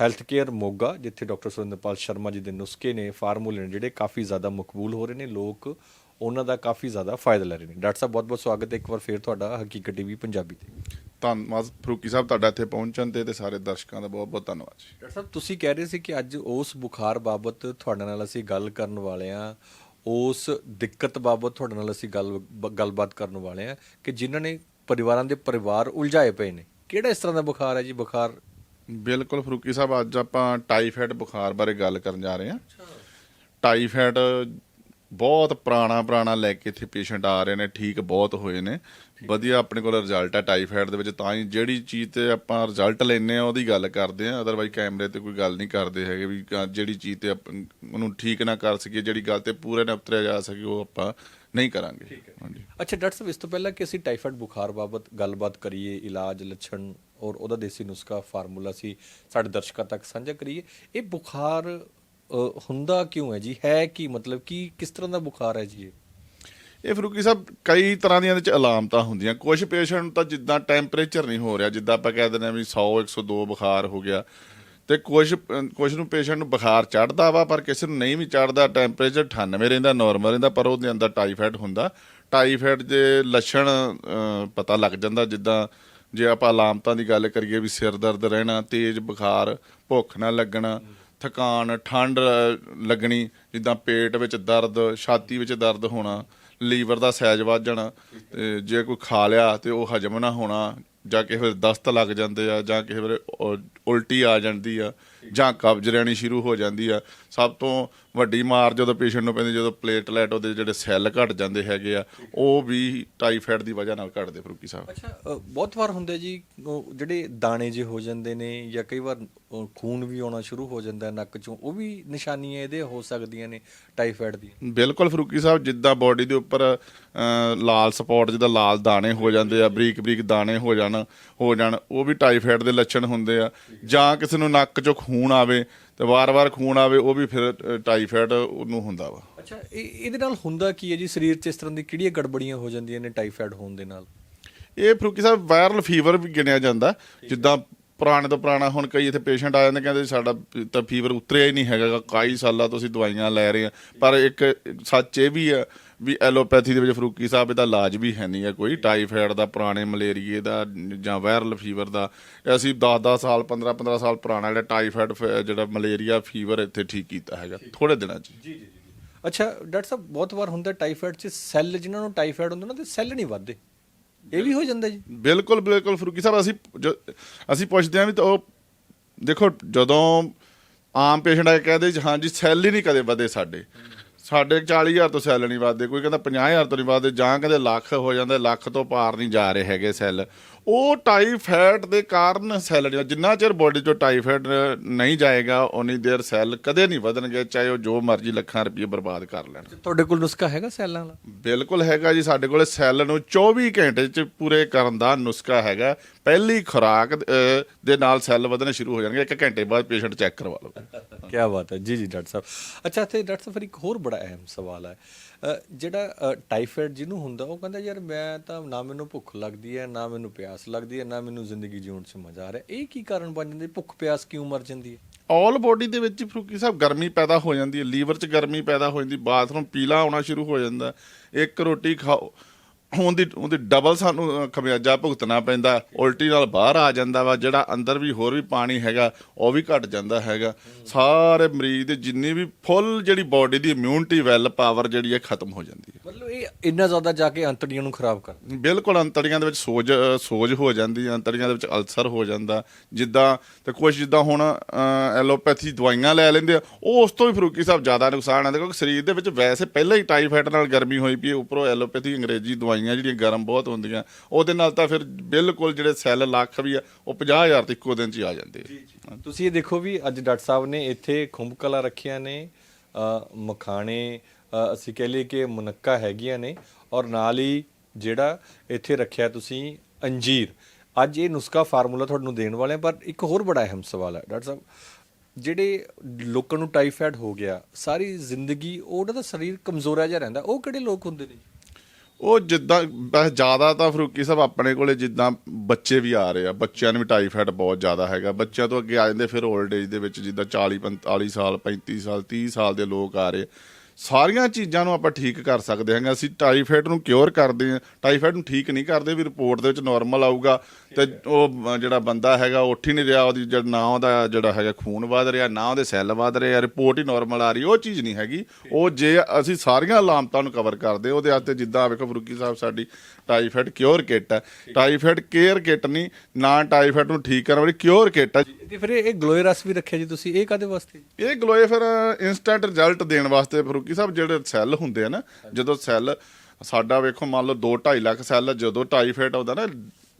Speaker 1: ਹੈਲਥ ਕੇਅਰ ਮੋਗਾ ਜਿੱਥੇ ਡਾਕਟਰ ਸੁਰਿੰਦਰਪਾਲ ਸ਼ਰਮਾ ਜੀ ਦੇ ਨੁਸਖੇ ਨੇ ਫਾਰਮੂਲੇ ਨੇ ਜਿਹੜੇ ਕਾਫੀ ਜ਼ਿਆਦਾ ਮਕਬੂਲ ਹੋ ਰਹੇ ਨੇ ਲੋਕ ਉਹਨਾਂ ਦਾ ਕਾਫੀ ਜ਼ਿਆਦਾ ਫਾਇਦਾ ਲੈ ਰਹੇ ਨੇ। ਡਾਕਟਰ ਸਾਹਿਬ ਬਹੁਤ ਬਹੁਤ ਸਵਾਗਤ ਹੈ। ਇੱਕ ਵਾਰ ਫੇਰ ਤੁਹਾਡਾ ਹਕੀਕਤ ਟੀਵੀ ਪੰਜਾਬੀ ਤੇ।
Speaker 2: ਧੰਨਵਾਦ ਫਰੂਕੀ ਸਾਹਿਬ ਤੁਹਾਡਾ ਇੱਥੇ ਪਹੁੰਚਣ ਤੇ ਤੇ ਸਾਰੇ ਦਰਸ਼ਕਾਂ ਦਾ ਬਹੁਤ ਬਹੁਤ ਧੰਨਵਾਦ ਜੀ।
Speaker 1: ਡਾਕਟਰ ਸਾਹਿਬ ਤੁਸੀਂ ਕਹਿ ਰਹੇ ਸੀ ਕਿ ਅੱਜ ਉਸ ਬੁਖਾਰ ਬਾਬਤ ਤੁਹਾਡੇ ਨਾਲ ਅਸੀਂ ਗੱਲ ਕਰਨ ਵਾਲੇ ਆ ਉਸ ਦਿੱਕਤ ਬਾਬਤ ਤੁਹਾਡੇ ਨਾਲ ਅਸੀਂ ਗੱਲ ਗੱਲਬਾਤ ਕਰਨ ਵਾਲੇ ਆ ਕਿ ਜਿਨ੍ਹਾਂ ਨੇ ਪਰਿਵਾਰਾਂ ਦੇ ਪਰਿਵਾਰ ਉਲਝਾਏ ਪਏ ਨੇ। ਕਿਹੜਾ ਇਸ ਤਰ੍ਹਾਂ ਦਾ ਬੁਖਾਰ ਹੈ ਜੀ? ਬੁਖਾਰ
Speaker 2: ਬਿਲਕੁਲ ਫਰੂਕੀ ਸਾਹਿਬ ਅੱਜ ਆਪਾਂ ਟਾਈਫਾਇਡ ਬੁਖਾਰ ਬਾਰੇ ਗੱਲ ਕਰਨ ਜਾ ਰਹੇ ਹਾਂ। ਟਾਈਫਾਇਡ ਬਹੁਤ ਪੁਰਾਣਾ ਪੁਰਾਣਾ ਲੈ ਕੇ ਇੱਥੇ ਪੇਸ਼ੈਂਟ ਆ ਰਹੇ ਨੇ ਠੀਕ ਬਹੁਤ ਹੋਏ ਨੇ। ਵਧੀਆ ਆਪਣੇ ਕੋਲ ਰਿਜ਼ਲਟ ਹੈ ਟਾਈਫਾਇਡ ਦੇ ਵਿੱਚ ਤਾਂ ਹੀ ਜਿਹੜੀ ਚੀਜ਼ ਤੇ ਆਪਾਂ ਰਿਜ਼ਲਟ ਲੈਨੇ ਆ ਉਹਦੀ ਗੱਲ ਕਰਦੇ ਆ ਅਦਰਵਾਈਜ਼ ਕੈਮਰੇ ਤੇ ਕੋਈ ਗੱਲ ਨਹੀਂ ਕਰਦੇ ਹੈਗੇ ਵੀ ਜਿਹੜੀ ਚੀਜ਼ ਤੇ ਉਹਨੂੰ ਠੀਕ ਨਾ ਕਰ ਸਕੀਏ ਜਿਹੜੀ ਗੱਲ ਤੇ ਪੂਰੇ ਨਾ ਉਤਰਿਆ ਜਾ ਸਕੇ ਉਹ ਆਪਾਂ ਨਹੀਂ ਕਰਾਂਗੇ। ਹਾਂਜੀ।
Speaker 1: ਅੱਛਾ ਡਾਕਟਰ ਸਾਹਿਬ ਇਸ ਤੋਂ ਪਹਿਲਾਂ ਕਿ ਅਸੀਂ ਟਾਈਫਾਇਡ ਬੁਖਾਰ ਬਾਬਤ ਗੱਲਬਾਤ ਕਰੀਏ ਇਲਾਜ ਲੱਛਣ ਔਰ ਉਹਦਾ ਦੇਸੀ ਨੁਸਖਾ ਫਾਰਮੂਲਾ ਸੀ ਸਾਡੇ ਦਰਸ਼ਕਾਂ ਤੱਕ ਸਾਂਝਾ ਕਰੀਏ। ਇਹ ਬੁਖਾਰ ਹੁੰਦਾ ਕਿਉਂ ਹੈ ਜੀ? ਹੈ ਕੀ ਮਤਲਬ? ਕੀ, ਕਿਸ ਤਰ੍ਹਾਂ ਦਾ ਬੁਖਾਰ ਹੈ ਜੀ ਇਹ?
Speaker 2: ਇਹ ਫਰੂਕੀ ਸਾਹਿਬ, ਕਈ ਤਰ੍ਹਾਂ ਦੀਆਂ ਇਹਦੇ ਚ ਅਲਾਮਤਾਂ ਹੁੰਦੀਆਂ। ਕੁਝ ਪੇਸ਼ੈਂਟ ਤਾਂ ਜਿੱਦਾਂ ਟੈਂਪਰੇਚਰ ਨਹੀਂ ਹੋ ਰਿਹਾ, ਜਿੱਦਾਂ ਆਪਾਂ ਕਹਿ ਦਿੰਦੇ ਆ ਵੀ 100 102 ਬੁਖਾਰ ਹੋ ਗਿਆ। ਤੇ ਕੁਝ ਕੁਝ ਨੂੰ ਪੇਸ਼ੈਂਟ ਨੂੰ ਬੁਖਾਰ ਚੜਦਾ ਵਾ, ਪਰ ਕਿਸੇ ਨੂੰ ਨਹੀਂ ਵੀ ਚੜਦਾ ਟੈਂਪਰੇਚਰ 98 ਰਹਿੰਦਾ ਨਾਰਮਲ ਰਹਿੰਦਾ, ਪਰ ਉਹਦੇ ਅੰਦਰ ਟਾਈਫਾਇਡ ਹੁੰਦਾ। ਟਾਈਫਾਇਡ ਦੇ ਲੱਛਣ ਪਤਾ ਲੱਗ ਜਾਂਦਾ ਜਿੱਦਾਂ ਜੇ ਆਪਾਂ ਲਾਮਤਾਂ ਦੀ ਗੱਲ ਕਰੀਏ ਵੀ ਸਿਰ ਦਰਦ ਰਹਿਣਾ, ਤੇਜ਼ ਬੁਖਾਰ, ਭੁੱਖ ਨਾ ਲੱਗਣਾ, ਥਕਾਨ, ਠੰਡ ਲੱਗਣੀ, ਜਿੱਦਾਂ ਪੇਟ ਵਿੱਚ ਦਰਦ, ਛਾਤੀ ਵਿੱਚ ਦਰਦ ਹੋਣਾ, ਲੀਵਰ ਦਾ ਸਾਈਜ਼ ਵੱਧ ਜਾਣਾ ਤੇ ਜੇ ਕੋਈ ਖਾ ਲਿਆ ਤੇ ਉਹ ਹਜਮ ਨਾ ਹੋਣਾ, ਜਾਂ ਕਿਸੇ ਵੇਲੇ ਦਸਤ ਲੱਗ ਜਾਂਦੇ ਆ, ਜਾਂ ਕਿਸੇ ਵੇਲੇ ਉਲਟੀ ਆ ਜਾਂਦੀ ਆ ਜਾਂ ਕਬਜ਼ ਰਹਿਣੀ ਸ਼ੁਰੂ ਹੋ ਜਾਂਦੀ ਆ ਸਭ ਤੋਂ ਵੱਡੀ ਮਾਰ ਜਦੋਂ ਪੇਸ਼ੈਂਟ ਨੂੰ ਪੈਂਦੀ ਜਦੋਂ ਪਲੇਟਲੈਟ ਉਹਦੇ ਜਿਹੜੇ ਸੈੱਲ ਘਟ ਜਾਂਦੇ ਹੈਗੇ ਆ ਉਹ ਵੀ ਟਾਈਫਾਇਡ ਦੀ ਵਜ੍ਹਾ ਨਾਲ ਘਟਦੇ ਫਰੂਕੀ ਸਾਹਿਬ।
Speaker 1: ਅੱਛਾ ਬਹੁਤ ਵਾਰ ਹੁੰਦੇ ਜੀ ਜਿਹੜੇ ਦਾਣੇ ਜੇ ਹੋ ਜਾਂਦੇ ਨੇ ਜਾਂ ਕਈ ਵਾਰ ਖੂਨ ਵੀ ਆਉਣਾ ਸ਼ੁਰੂ ਹੋ ਜਾਂਦਾ ਨੱਕ ਚੋਂ ਉਹ ਵੀ ਨਿਸ਼ਾਨੀਆਂ ਇਹਦੇ ਹੋ ਸਕਦੀਆਂ ਨੇ ਟਾਈਫਾਇਡ ਦੀਆਂ
Speaker 2: ਬਿਲਕੁਲ ਫਰੂਕੀ ਸਾਹਿਬ ਜਿੱਦਾਂ ਬਾਡੀ ਦੇ ਉੱਪਰ ਲਾਲ ਸਪੌਟ ਜਿੱਦਾਂ ਲਾਲ ਦਾਣੇ ਹੋ ਜਾਂਦੇ ਆ ਬਰੀਕ ਬਰੀਕ ਦਾਣੇ ਹੋ ਜਾਣ ਹੋ ਜਾਣ ਉਹ ਵੀ ਟਾਈਫਾਇਡ ਦੇ ਲੱਛਣ ਹੁੰਦੇ ਆ ਜਾਂ ਕਿਸੇ ਨੂੰ ਨੱਕ ਚੋਂ ਖੂਨ ਆਵੇ ਤੇ ਵਾਰ-ਵਾਰ ਖੂਨ ਆਵੇ ਉਹ ਵੀ ਫਿਰ ਟਾਈਫਾਇਡ ਉਹਨੂੰ ਹੁੰਦਾ ਵਾ।
Speaker 1: ਅੱਛਾ ਇਹ ਇਹਦੇ ਨਾਲ ਹੁੰਦਾ ਕੀ ਹੈ ਜੀ? ਸਰੀਰ 'ਚ ਇਸ ਤਰ੍ਹਾਂ ਦੀ ਕਿਹੜੀਆਂ ਗੜਬੜੀਆਂ ਹੋ ਜਾਂਦੀਆਂ ਨੇ ਟਾਈਫਾਇਡ ਹੋਣ ਦੇ ਨਾਲ?
Speaker 2: ਇਹ ਫਰੂਕੀ ਸਾਹਿਬ ਵਾਇਰਲ ਫੀਵਰ ਵੀ ਗਿਣਿਆ ਜਾਂਦਾ। ਜਿੱਦਾਂ ਪੁਰਾਣੇ ਤੋਂ ਪੁਰਾਣਾ ਹੁਣ ਕਈ ਇੱਥੇ ਪੇਸ਼ੈਂਟ ਆ ਜਾਂਦੇ ਕਹਿੰਦੇ ਸਾਡਾ ਤਾਂ ਫੀਵਰ ਉਤਰਿਆ ਹੀ ਨਹੀਂ ਹੈਗਾ। ਗਾ, ਕਈ ਸਾਲਾਂ ਤੋਂ ਅਸੀਂ ਦਵਾਈਆਂ ਲੈ ਰਹੇ ਆ ਪਰ ਇੱਕ ਸੱਚ ਇਹ ਵੀ ਆ ਵੀ ਐਲੋਪੈਥੀ ਦੇ ਵਿੱਚ ਫਰੂਕੀ ਸਾਹਿਬ ਇਹਦਾ ਇਲਾਜ ਵੀ ਹੈ ਨਹੀਂ ਹੈ ਕੋਈ। ਟਾਈਫਾਇਡ ਦਾ ਪੁਰਾਣੇ ਮਲੇਰੀਏ ਦਾ ਜਾਂ ਵਾਇਰਲ ਫੀਵਰ ਦਾ। ਅਸੀਂ 10-10 ਸਾਲ 15-15 ਸਾਲ ਪੁਰਾਣਾ ਜਿਹੜਾ ਟਾਈਫਾਇਡ ਜਿਹੜਾ ਮਲੇਰੀਆ ਫੀਵਰ ਇੱਥੇ ਠੀਕ ਕੀਤਾ ਹੈਗਾ ਥੋੜੇ ਦਿਨਾਂ 'ਚ ਹੀ।
Speaker 1: ਅੱਛਾ ਡਾਕਟਰ ਸਾਹਿਬ ਬਹੁਤ ਵਾਰ ਹੁੰਦਾ ਟਾਈਫਾਇਡ 'ਚ ਸੈੱਲ ਜਿਨ੍ਹਾਂ ਨੂੰ ਟਾਈਫਾਇਡ ਹੁੰਦਾ ਨਾ ਤੇ ਸੈੱਲ ਨਹੀਂ ਵੱਧਦੇ। ਇਹ ਵੀ ਹੋ ਜਾਂਦਾ ਜੀ।
Speaker 2: ਬਿਲਕੁਲ ਬਿਲਕੁਲ ਫਰੂਕੀ ਸਾਹਿਬ ਅਸੀਂ ਜ- ਅਸੀਂ ਪੁੱਛਦੇ ਹਾਂ ਵੀ ਤਾਂ ਉਹ ਦੇਖੋ ਜਦੋਂ ਆਮ ਪੇਸ਼ੈਂਟ ਆ ਕੇ ਕਹਦੇ ਜੀ ਹਾਂਜੀ ਸੈੱਲ ਹੀ ਨਹੀਂ ਕਦੇ ਵਧੇ ਸਾਡੇ। ਸਾਡੇ 40000 ਤੋਂ ਸੈੱਲ ਨਹੀਂ ਵੱਧਦੇ, ਕੋਈ ਕਹਿੰਦਾ 50000 ਤੋਂ ਨਹੀਂ ਵੱਧਦੇ, ਜਾਂ ਕਹਿੰਦੇ ਲੱਖ ਹੋ ਜਾਂਦੇ, ਲੱਖ ਤੋਂ ਪਾਰ ਨਹੀਂ ਜਾ ਰਹੇ ਹੈਗੇ ਸੈੱਲ। ਉਹ ਟਾਈਫਾਇਡ ਦੇ ਕਾਰਨ ਸੈੱਲ ਜਿੰਨਾ ਚਿਰ ਬੋਡੀ ਚੋਂ ਟਾਈਫਾਇਡ ਨਹੀਂ ਜਾਏਗਾ ਉਨੀ ਦੇਰ ਸੈੱਲ ਕਦੇ ਨਹੀਂ ਵਧਣਗੇ ਚਾਹੇ ਉਹ ਜੋ ਮਰਜ਼ੀ ਲੱਖਾਂ ਰੁਪਏ ਬਰਬਾਦ ਕਰ ਲੈਣ।
Speaker 1: ਤੁਹਾਡੇ ਕੋਲ ਨੁਸਖਾ ਹੈਗਾ ਸੈੱਲਾਂ ਵਾਲਾ
Speaker 2: ਬਿਲਕੁਲ ਹੈਗਾ ਜੀ ਸਾਡੇ ਕੋਲੇ ਸੈੱਲ ਨੂੰ 24 ਘੰਟੇ ਚ ਪੂਰੇ ਕਰਨ ਦਾ ਨੁਸਖਾ ਹੈਗਾ। ਪਹਿਲੀ ਖੁਰਾਕ ਦੇ ਨਾਲ ਸੈੱਲ ਵਧਣੇ ਸ਼ੁਰੂ ਹੋ ਜਾਣਗੇ ਇੱਕ ਘੰਟੇ ਬਾਅਦ ਪੇਸ਼ੈਂਟ ਚੈੱਕ ਕਰਵਾ ਲਓ। <laughs>
Speaker 1: ਕੀ ਬਾਤ ਹੈ। ਜੀ ਜੀ ਡਾਕਟਰ ਸਾਹਿਬ। ਅੱਛਾ ਤੇ ਡਾਕਟਰ ਸਾਹਿਬ ਇੱਕ ਹੋਰ ਬੜਾ ਅਹਿਮ ਸਵਾਲ ਹੈ। ਜਿਹੜਾ ਟਾਈਫਾਇਡ ਜਿਹਨੂੰ ਹੁੰਦਾ ਉਹ ਕਹਿੰਦਾ ਯਾਰ ਮੈਂ ਤਾਂ ਨਾ ਮੈਨੂੰ ਭੁੱਖ ਲੱਗਦੀ ਹੈ ਨਾ ਮੈਨੂੰ ਪਿਆਸ ਲੱਗਦੀ ਹੈ, ਨਾ ਮੈਨੂੰ ਜ਼ਿੰਦਗੀ ਜਿਉਣ 'ਚ ਮਜ਼ਾ ਆ ਰਿਹਾ। ਇਹ ਕੀ ਕਾਰਨ ਬਣ ਜਾਂਦੇ? ਭੁੱਖ, ਪਿਆਸ ਕਿਉਂ ਮਰ ਜਾਂਦੀ ਹੈ?
Speaker 2: ਆਲ ਬੋਡੀ ਦੇ ਵਿੱਚ ਫਰੂਕੀ ਸਾਹਿਬ ਗਰਮੀ ਪੈਦਾ ਹੋ ਜਾਂਦੀ ਹੈ, ਲੀਵਰ 'ਚ ਗਰਮੀ ਪੈਦਾ ਹੋ ਜਾਂਦੀ, ਬਾਥਰੂਮ ਪੀਲਾ ਆਉਣਾ ਸ਼ੁਰੂ ਹੋ ਜਾਂਦਾ। ਇੱਕ ਰੋਟੀ ਖਾਓ ਉਹਦੀ ਉਹਦੀ ਡਬਲ ਸਾਨੂੰ ਖਮਿਆਜਾ ਭੁਗਤਣਾ ਪੈਂਦਾ। ਉਲਟੀ ਨਾਲ ਬਾਹਰ ਆ ਜਾਂਦਾ ਵਾ ਜਿਹੜਾ ਅੰਦਰ ਵੀ ਹੋਰ ਵੀ ਪਾਣੀ ਹੈਗਾ ਉਹ ਵੀ ਘਟ ਜਾਂਦਾ ਹੈਗਾ। ਸਾਰੇ ਮਰੀਜ਼ ਦੇ ਜਿੰਨੀ ਵੀ ਫੁੱਲ ਜਿਹੜੀ ਬਾਡੀ ਦੀ ਇਮਿਊਨਿਟੀ ਵੈਲ ਪਾਵਰ ਜਿਹੜੀ ਹੈ ਖਤਮ ਹੋ ਜਾਂਦੀ ਹੈ।
Speaker 1: ਮਤਲਬ ਇਹ ਇੰਨਾ ਜ਼ਿਆਦਾ ਜਾ ਕੇ ਅੰਤੜੀਆਂ ਨੂੰ ਖਰਾਬ ਕਰ
Speaker 2: ਬਿਲਕੁਲ ਅੰਤੜੀਆਂ ਦੇ ਵਿੱਚ ਸੋਜ ਸੋਜ ਹੋ ਜਾਂਦੀ ਹੈ ਅੰਤੜੀਆਂ ਦੇ ਵਿੱਚ ਅਲਸਰ ਹੋ ਜਾਂਦਾ। ਜਿੱਦਾਂ ਤੇ ਕੁਝ ਜਿੱਦਾਂ ਹੁਣ ਐਲੋਪੈਥੀ ਦਵਾਈਆਂ ਲੈ ਲੈਂਦੇ ਆ ਉਹ ਉਸ ਤੋਂ ਵੀ ਫਰੂਕੀ ਸਾਹਿਬ ਜ਼ਿਆਦਾ ਨੁਕਸਾਨ ਆਉਂਦੇ ਕਿਉਂਕਿ ਸਰੀਰ ਦੇ ਵਿੱਚ ਵੈਸੇ ਪਹਿਲਾਂ ਹੀ ਟਾਈਫਾਇਡ ਨਾਲ ਗਰਮੀ ਹੋਈ ਪਈ ਉੱਪਰੋਂ ਐਲੋਪੈਥੀ ਅੰਗਰੇਜ਼ੀ ਦਵਾਈਆਂ ਜਿਹੜੀਆਂ ਗਰਮ ਬਹੁਤ ਹੁੰਦੀਆਂ, ਉਹਦੇ ਨਾਲ ਤਾਂ ਫਿਰ ਬਿਲਕੁਲ ਜਿਹੜੇ ਸੈੱਲ ਲੱਖ ਵੀ ਆ, ਉਹ 50000 ਤੇ ਇੱਕੋ ਦਿਨ ਚ ਹੀ ਆ ਜਾਂਦੇ ਆ।
Speaker 1: ਤੁਸੀਂ ਇਹ ਦੇਖੋ ਵੀ ਅੱਜ ਡਾਕਟਰ ਸਾਹਿਬ ਨੇ ਇੱਥੇ ਖੁੰਭ ਕਲਾ ਰੱਖੀਆਂ ਨੇ ਮਖਾਣੇ ਅਸੀਂ ਕਹਿ ਲਈਏ ਕਿ ਮੁਨੱਕਾ ਹੈਗੀਆਂ ਨੇ, ਔਰ ਨਾਲ ਹੀ ਜਿਹੜਾ ਇੱਥੇ ਰੱਖਿਆ ਤੁਸੀਂ ਅੰਜੀਰ। ਅੱਜ ਇਹ ਨੁਸਖਾ ਫਾਰਮੂਲਾ ਤੁਹਾਨੂੰ ਦੇਣ ਵਾਲੇ ਹਾਂ ਪਰ ਇੱਕ ਹੋਰ ਬੜਾ ਅਹਿਮ ਸਵਾਲ ਹੈ ਡਾਕਟਰ ਸਾਹਿਬ। ਜਿਹੜੇ ਲੋਕਾਂ ਨੂੰ ਟਾਈਫਾਇਡ ਹੋ ਗਿਆ, ਸਾਰੀ ਜ਼ਿੰਦਗੀ ਉਹਨਾਂ ਦਾ ਸਰੀਰ ਕਮਜ਼ੋਰਾ ਜਿਹਾ ਰਹਿੰਦਾ, ਉਹ ਕਿਹੜੇ ਲੋਕ ਹੁੰਦੇ ਨੇ?
Speaker 2: ਉਹ ਜਿੱਦਾਂ ਵੈਸੇ ਜ਼ਿਆਦਾ ਤਾਂ ਫਰੂਕੀ ਸਾਹਿਬ ਆਪਣੇ ਕੋਲੇ ਜਿੱਦਾਂ ਬੱਚੇ ਵੀ ਆ ਰਹੇ ਆ, ਬੱਚਿਆਂ ਨੂੰ ਵੀ ਟਾਈਫਾਇਡ ਬਹੁਤ ਜ਼ਿਆਦਾ ਹੈਗਾ। ਬੱਚਿਆਂ ਤੋਂ ਅੱਗੇ ਆ ਜਾਂਦੇ ਫਿਰ 올ਡ ਏਜ ਦੇ ਵਿੱਚ ਜਿੱਦਾਂ 40 45 ਸਾਲ 35 ਸਾਲ 30 ਸਾਲ ਦੇ ਲੋਕ ਆ ਰਹੇ ਸਾਰੀਆਂ ਚੀਜ਼ਾਂ ਨੂੰ ਆਪਾਂ ਠੀਕ ਕਰ ਸਕਦੇ ਹਾਂਗੇ ਅਸੀਂ ਟਾਈਫਾਇਡ ਨੂੰ ਕਿਉਰ ਕਰਦੇ ਹਾਂ। ਟਾਈਫਾਇਡ ਨੂੰ ਠੀਕ ਨਹੀਂ ਕਰਦੇ ਵੀ ਰਿਪੋਰਟ ਦੇ ਵਿੱਚ ਨਾਰਮਲ ਆਊਗਾ ਤੇ ਉਹ ਜਿਹੜਾ ਬੰਦਾ ਹੈਗਾ ਉਹ ਉੱਠ ਹੀ ਨਹੀਂ ਰਿਹਾ। ਉਹਦੀ ਜਿਹੜਾ ਨਾ ਉਹਦਾ ਜਿਹੜਾ ਹੈਗਾ ਖੂਨ ਵਧ ਰਿਹਾ ਨਾ ਉਹਦੇ ਸੈੱਲ ਵਧ ਰਹੇ ਆ ਰਿਪੋਰਟ ਹੀ ਨਾਰਮਲ ਆ ਰਹੀ ਉਹ ਚੀਜ਼ ਨਹੀਂ ਹੈਗੀ। ਉਹ ਜੇ ਅਸੀਂ ਸਾਰੀਆਂ ਅਲਾਮਤਾਂ ਨੂੰ ਕਵਰ ਕਰਦੇ ਉਹਦੇ ਵਾਸਤੇ ਜਿੱਦਾਂ ਵੇਖੋ ਫਰੂਕੀ ਸਾਹਿਬ ਸਾਡੀ ਟਾਈਫਾਇਡ ਕਿਉਰ ਕਿੱਟ ਹੈ। ਟਾਈਫਾਇਡ ਕੇਅਰ ਕਿੱਟ ਨਹੀਂ ਨਾ ਟਾਈਫਾਇਡ ਨੂੰ ਠੀਕ ਕਰਨ ਵਾਲੀ ਕਿਉਰ ਕਿੱਟ ਹੈ।
Speaker 1: ਤੇ ਫਿਰ ਇਹ ਗਲੋਏ ਰਸ ਵੀ ਰੱਖਿਆ ਜੀ ਤੁਸੀਂ ਇਹ ਕਾਦੇ ਵਾਸਤੇ?
Speaker 2: ਇਹ ਗਲੋਏ ਫਿਰ ਇਨਸਟੈਂਟ ਰਿਜ਼ਲਟ ਦੇਣ ਵਾਸਤੇ ਫਰੂਕੀ ਸਾਹਿਬ ਜਿਹੜੇ ਸੈੱਲ ਹੁੰਦੇ ਆ ਨਾ, ਜਦੋਂ ਸੈੱਲ ਸਾਡਾ ਵੇਖੋ ਮੰਨ ਲਓ 2 2.5 ਲੱਖ ਸੈੱਲ ਜਦੋਂ ਟਾਈਫਾਇਡ ਆਉਂਦਾ ਨਾ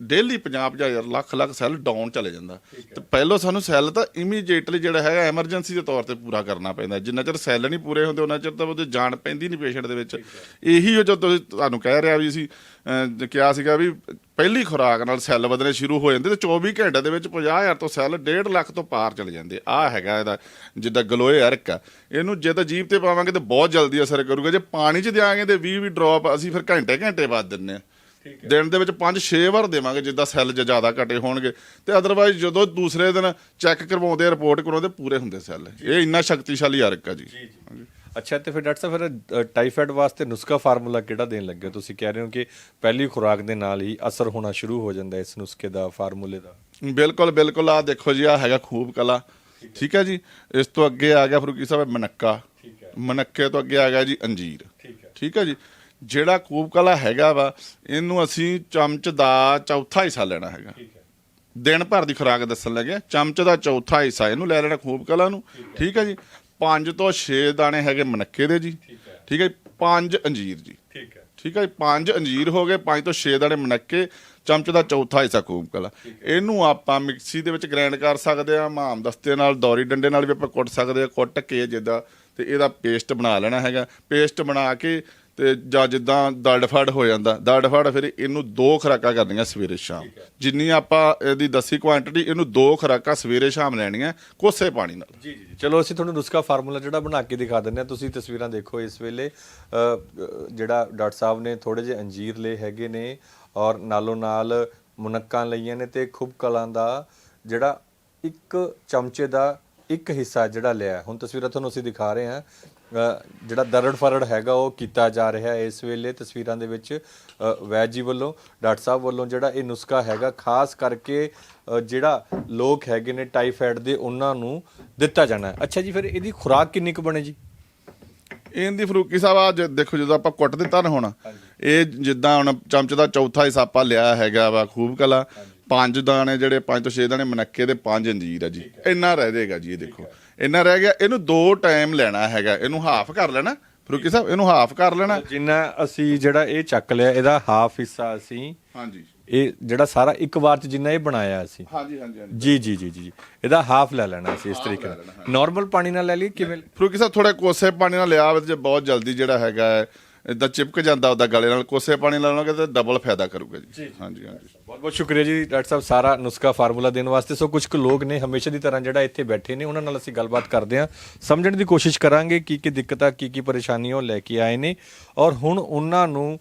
Speaker 2: ਡੇਲੀ 50 ਹਜ਼ਾਰ ਲੱਖ ਲੱਖ ਸੈੱਲ ਡਾਊਨ ਚਲੇ ਜਾਂਦਾ। ਤੇ ਪਹਿਲਾਂ ਸਾਨੂੰ ਸੈੱਲ ਤਾਂ ਇਮੀਡੀਏਟਲੀ ਜਿਹੜਾ ਹੈਗਾ ਐਮਰਜੈਂਸੀ ਦੇ ਤੌਰ ਤੇ ਪੂਰਾ ਕਰਨਾ ਪੈਂਦਾ। ਜਿੰਨਾ ਚਿਰ ਸੈੱਲ ਨਹੀਂ ਪੂਰੇ ਹੁੰਦੇ ਉਹਨਾਂ ਚਿਰ ਤਾਂ ਉਹਦੇ ਜਾਨ ਪੈਂਦੀ ਨਹੀਂ ਪੇਸ਼ੈਂਟ ਦੇ ਵਿੱਚ। ਇਹੀ ਉਹ ਜੋ ਤੁਸੀਂ ਤੁਹਾਨੂੰ ਕਹਿ ਰਿਹਾ ਵੀ ਸੀ ਅਹ, ਕਿਹਾ ਸੀਗਾ ਵੀ ਪਹਿਲੀ ਖੁਰਾਕ ਨਾਲ ਸੈੱਲ ਵਧਣੇ ਸ਼ੁਰੂ ਹੋ ਜਾਂਦੇ ਤੇ 24 ਘੰਟੇ ਦੇ ਵਿੱਚ 50000 ਤੋਂ ਸੈੱਲ 1.5 ਲੱਖ ਤੋਂ ਪਾਰ ਚਲੇ ਜਾਂਦੇ। ਆ ਹੈਗਾ ਇਹਦਾ ਜਿੱਦਾਂ ਗਲੋਏ ਅਰਕ ਆ। ਇਹਨੂੰ ਜੇ ਤਾਂ ਜੀਭ ਤੇ ਪਾਵਾਂਗੇ ਤੇ ਬਹੁਤ ਜਲਦੀ ਅਸਰ ਕਰੂਗਾ। ਜੇ ਪਾਣੀ 'ਚ ਦਿਆਂਗੇ ਤੇ 20 20 ਡ੍ਰੌਪ ਅਸੀਂ ਫਿਰ ਘੰਟੇ ਘੰਟੇ ਬਾਅਦ ਦਿੰਨੇ ਆ। ਦਿਨ ਦੇ ਵਿੱਚ 5-6 ਵਾਰ ਦੇਵਾਂਗੇ ਜਿੱਦਾਂ ਸੈੱਲ ਜੇ ਜ਼ਿਆਦਾ ਘਟੇ ਹੋਣਗੇ। ਤੇ ਅਦਰਵਾਈਜ਼ ਜਦੋਂ ਦੂਸਰੇ ਦਿਨ ਚੈੱਕ ਕਰਵਾਉਂਦੇ ਰਿਪੋਰਟ ਕਰਾਉਂਦੇ ਪੂਰੇ ਹੁੰਦੇ ਸੈੱਲ। ਇਹ ਇੰਨਾ ਸ਼ਕਤੀਸ਼ਾਲੀ ਅਰਕ ਆ ਜੀ।
Speaker 1: ਅੱਛਾ ਤੇ ਫਿਰ ਡਾਕਟਰ ਸਾਹਿਬ ਫਿਰ ਟਾਈਫਾਇਡ ਵਾਸਤੇ ਨੁਸਖਾ ਫਾਰਮੂਲਾ ਕਿਹੜਾ ਦੇਣ ਲੱਗੇ ਹੋ? ਤੁਸੀਂ ਕਹਿ ਰਹੇ ਹੋ ਕਿ ਪਹਿਲੀ ਖੁਰਾਕ ਦੇ ਨਾਲ ਹੀ ਅਸਰ ਹੋਣਾ ਸ਼ੁਰੂ ਹੋ ਜਾਂਦਾ ਇਸ ਨੁਸਖੇ ਦਾ ਫਾਰਮੂਲੇ ਦਾ।
Speaker 2: ਬਿਲਕੁਲ ਬਿਲਕੁਲ। ਆ ਦੇਖੋ ਜੀ ਆ ਹੈਗਾ ਖੂਬ ਕਲਾ। ਠੀਕ ਹੈ। ਜੀ? ਇਸ ਤੋਂ ਅੱਗੇ ਆ ਗਿਆ ਫਰੂਕੀ ਸਾਹਿਬ ਮਨੱਕਾ। ਮਨੱਕੇ ਤੋਂ ਅੱਗੇ ਆ ਗਿਆ ਜੀ ਅੰਜੀਰ। ਠੀਕ ਹੈ ਜੀ? ਜਿਹੜਾ ਖੂਬ ਕਲਾ ਹੈਗਾ ਵਾ ਇਹਨੂੰ ਅਸੀਂ ਚਮਚ ਦਾ ਚੌਥਾ ਹਿੱਸਾ ਲੈਣਾ ਹੈਗਾ। ਦਿਨ ਭਰ ਦੀ ਖੁਰਾਕ ਦੱਸਣ ਲੱਗੇ ਚਮਚ ਦਾ ਚੌਥਾ ਹਿੱਸਾ ਇਹਨੂੰ ਲੈ ਲੈਣਾ ਖੂਬ ਕਲਾ ਨੂੰ। ਠੀਕ ਹੈ। ਜੀ? 5 ਤੋਂ 6 ਦਾਣੇ ਹੈਗੇ ਮਨੱਕੇ ਦੇ ਜੀ। ਠੀਕ ਹੈ। 5 ਅੰਜੀਰ ਜੀ।
Speaker 1: ਠੀਕ ਹੈ।
Speaker 2: ਠੀਕ ਹੈ ਜੀ, ਪੰਜ ਅੰਜੀਰ ਹੋ ਗਏ ਪੰਜ ਤੋਂ 6 ਦਾਣੇ ਮਨੱਕੇ ਚਮਚ ਦਾ ਚੌਥਾ ਹਿੱਸਾ ਖੂਬ ਕਲਾ ਇਹਨੂੰ ਆਪਾਂ ਮਿਕਸੀ ਦੇ ਵਿੱਚ ਗ੍ਰਾਈਂਡ ਕਰ ਸਕਦੇ ਆ ਮਾਮ ਦਸਤੇ ਨਾਲ ਦੌਰੀ ਡੰਡੇ ਨਾਲ ਵੀ ਆਪਾਂ ਕੁੱਟ ਸਕਦੇ ਆ ਕੁੱਟ ਕੇ ਜਿੱਦਾਂ ਤੇ ਇਹਦਾ ਪੇਸਟ ਬਣਾ ਲੈਣਾ ਹੈਗਾ। ਪੇਸਟ ਬਣਾ ਕੇ ਤੇ ਜਾਂ ਜਿੱਦਾਂ ਦਰਦ ਫੜ ਹੋ ਜਾਂਦਾ ਦਰਦ ਫੜ ਫਿਰ ਇਹਨੂੰ ਦੋ ਖੁਰਾਕਾਂ ਕਰਨੀਆਂ ਸਵੇਰੇ ਸ਼ਾਮ। ਜਿੰਨੀ ਆਪਾਂ ਇਹਦੀ ਦੱਸੀ ਕੁਆਂਟੀਟੀ ਇਹਨੂੰ ਦੋ ਖੁਰਾਕਾਂ ਸਵੇਰੇ ਸ਼ਾਮ ਲੈਣੀਆਂ ਕੋਸੇ ਪਾਣੀ ਨਾਲ।
Speaker 1: ਜੀ ਜੀ ਚਲੋ ਅਸੀਂ ਤੁਹਾਨੂੰ ਨੁਸਖਾ ਫਾਰਮੂਲਾ ਜਿਹੜਾ ਬਣਾ ਕੇ ਦਿਖਾ ਦਿੰਦੇ ਹਾਂ। ਤੁਸੀਂ ਤਸਵੀਰਾਂ ਦੇਖੋ ਇਸ ਵੇਲੇ। ਜਿਹੜਾ ਡਾਕਟਰ ਸਾਹਿਬ ਨੇ ਥੋੜੇ ਜਿਹੇ ਅੰਜੀਰ ਲਏ ਹੈਗੇ ਨੇ ਔਰ ਨਾਲੋਂ ਨਾਲ ਮੁਨੱਕਾਂ ਲਈਆਂ ਨੇ ਤੇ ਖੁਬ ਕਲਾਂ ਦਾ ਜਿਹੜਾ ਇੱਕ ਚਮਚੇ ਦਾ ਇੱਕ ਹਿੱਸਾ ਜਿਹੜਾ ਲਿਆ। ਹੁਣ ਤਸਵੀਰਾਂ ਤੁਹਾਨੂੰ ਅਸੀਂ ਦਿਖਾ ਰਹੇ ਹਾਂ। ਜਿਹੜਾ ਦਰੜ ਫਰੜ ਹੈਗਾ ਉਹ ਕੀਤਾ ਜਾ ਰਿਹਾ ਹੈ ਇਸ ਵੇਲੇ ਤਸਵੀਰਾਂ ਦੇ ਵਿੱਚ ਵੈਦ ਜੀ ਵੱਲੋਂ ਡਾਕਟਰ ਸਾਹਿਬ ਵੱਲੋਂ ਜਿਹੜਾ ਇਹ ਨੁਸਖਾ ਹੈਗਾ ਖਾਸ ਕਰਕੇ ਜਿਹੜਾ ਲੋਕ ਹੈਗੇ ਨੇ ਟਾਈਫਾਇਡ ਦੇ ਉਹਨਾਂ ਨੂੰ ਦਿੱਤਾ ਜਾਣਾ ਅੱਛਾ ਜੀ ਫਿਰ ਇਹਦੀ ਖੁਰਾਕ ਕਿੰਨੀ ਕੁ ਬਣੇ ਜੀ?
Speaker 2: ਇਹਦੀ ਫਰੂਕੀ ਸਾਹਿਬ ਆ ਜ- ਦੇਖੋ ਜਦੋਂ ਆਪਾਂ ਕੁੱਟ ਦਿੱਤਾ ਨਾ ਹੁਣ ਇਹ ਜਿੱਦਾਂ ਹੁਣ ਚਮਚ ਦਾ ਚੌਥਾ ਹਿੱਸਾ ਆਪਾਂ ਲਿਆ ਹੈਗਾ ਵਾ ਖੂਬ ਕਲਾ ਪੰਜ ਦਾਣੇ ਜਿਹੜੇ ਪੰਜ ਤੋਂ 6 ਦਾਣੇ ਮਨੱਕੇ ਦੇ ਪੰਜ ਅੰਜੀਰ ਆ ਜੀ। ਇੰਨਾ ਰਹਿ ਜਾਏਗਾ ਜੀ ਇਹ ਦੇਖੋ। ਇੰਨਾ ਰਹਿ ਗਿਆ ਇਹਨੂੰ ਦੋ ਟਾਈਮ ਲੈਣਾ ਹੈਗਾ। ਇਹਨੂੰ ਹਾਫ ਕਰ ਲੈਣਾ। ਫਰੂਕੀ ਸਾਹਿਬ ਇਹਨੂੰ ਹਾਫ ਕਰ ਲੈਣਾ।
Speaker 1: ਜਿੰਨਾ ਅਸੀਂ ਜਿਹੜਾ ਇਹ ਚੱਕ ਲਿਆ ਇਹਦਾ ਹਾਫ ਹਿੱਸਾ ਅਸੀਂ
Speaker 2: ਹਾਂਜੀ।
Speaker 1: ਇਹ ਜਿਹੜਾ ਸਾਰਾ ਇੱਕ ਵਾਰ ਚ ਜਿੰਨਾ ਇਹ ਬਣਾਇਆ ਅਸੀਂ।
Speaker 2: ਹਾਂਜੀ ਹਾਂਜੀ ਹਾਂਜੀ।
Speaker 1: ਜੀ ਜੀ ਜੀ ਜੀ ਇਹਦਾ ਹਾਫ ਲੈ ਲੈਣਾ ਅਸੀਂ ਇਸ ਤਰੀਕੇ ਨਾਲ। ਨਾਰਮਲ ਪਾਣੀ ਨਾਲ ਲੈ ਲਈਏ ਕਿਵੇਂ?
Speaker 2: ਫਰੂਕੀ ਸਾਹਿਬ ਥੋੜਾ ਕੋਸੇ ਪਾਣੀ ਨਾਲ ਲਿਆ ਬਹੁਤ ਜਲਦੀ ਜਿਹੜਾ ਹੈਗਾ ਹੈ ਇਦਾਂ ਚਿਪਕ ਜਾਂਦਾ ਉਹਦਾ ਗਲੇ ਨਾਲ ਕੋਸੇ ਪਾਣੀ ਨਾਲ ਲਾਉਣਗੇ ਤਾਂ ਡਬਲ ਫਾਇਦਾ ਕਰੂਗਾ ਜੀ। ਹਾਂਜੀ ਹਾਂਜੀ।
Speaker 1: ਬਹੁਤ ਬਹੁਤ ਸ਼ੁਕਰੀਆ ਜੀ ਡਾਕਟਰ ਸਾਹਿਬ ਸਾਰਾ ਨੁਸਖਾ ਫਾਰਮੂਲਾ ਦੇਣ ਵਾਸਤੇ। ਸੋ ਕੁਝ ਕੁ ਲੋਕ ਨੇ ਹਮੇਸ਼ਾ ਦੀ ਤਰ੍ਹਾਂ ਜਿਹੜਾ ਇੱਥੇ ਬੈਠੇ ਨੇ ਉਹਨਾਂ ਨਾਲ ਅਸੀਂ ਗੱਲਬਾਤ ਕਰਦੇ ਹਾਂ। ਸਮਝਣ ਦੀ ਕੋਸ਼ਿਸ਼ ਕਰਾਂਗੇ ਕੀ ਕੀ ਦਿੱਕਤਾਂ ਕੀ ਕੀ ਪਰੇਸ਼ਾਨੀਆਂ ਉਹ ਲੈ ਕੇ ਆਏ ਨੇ। ਔਰ ਹੁਣ ਉਹਨਾਂ ਨੂੰ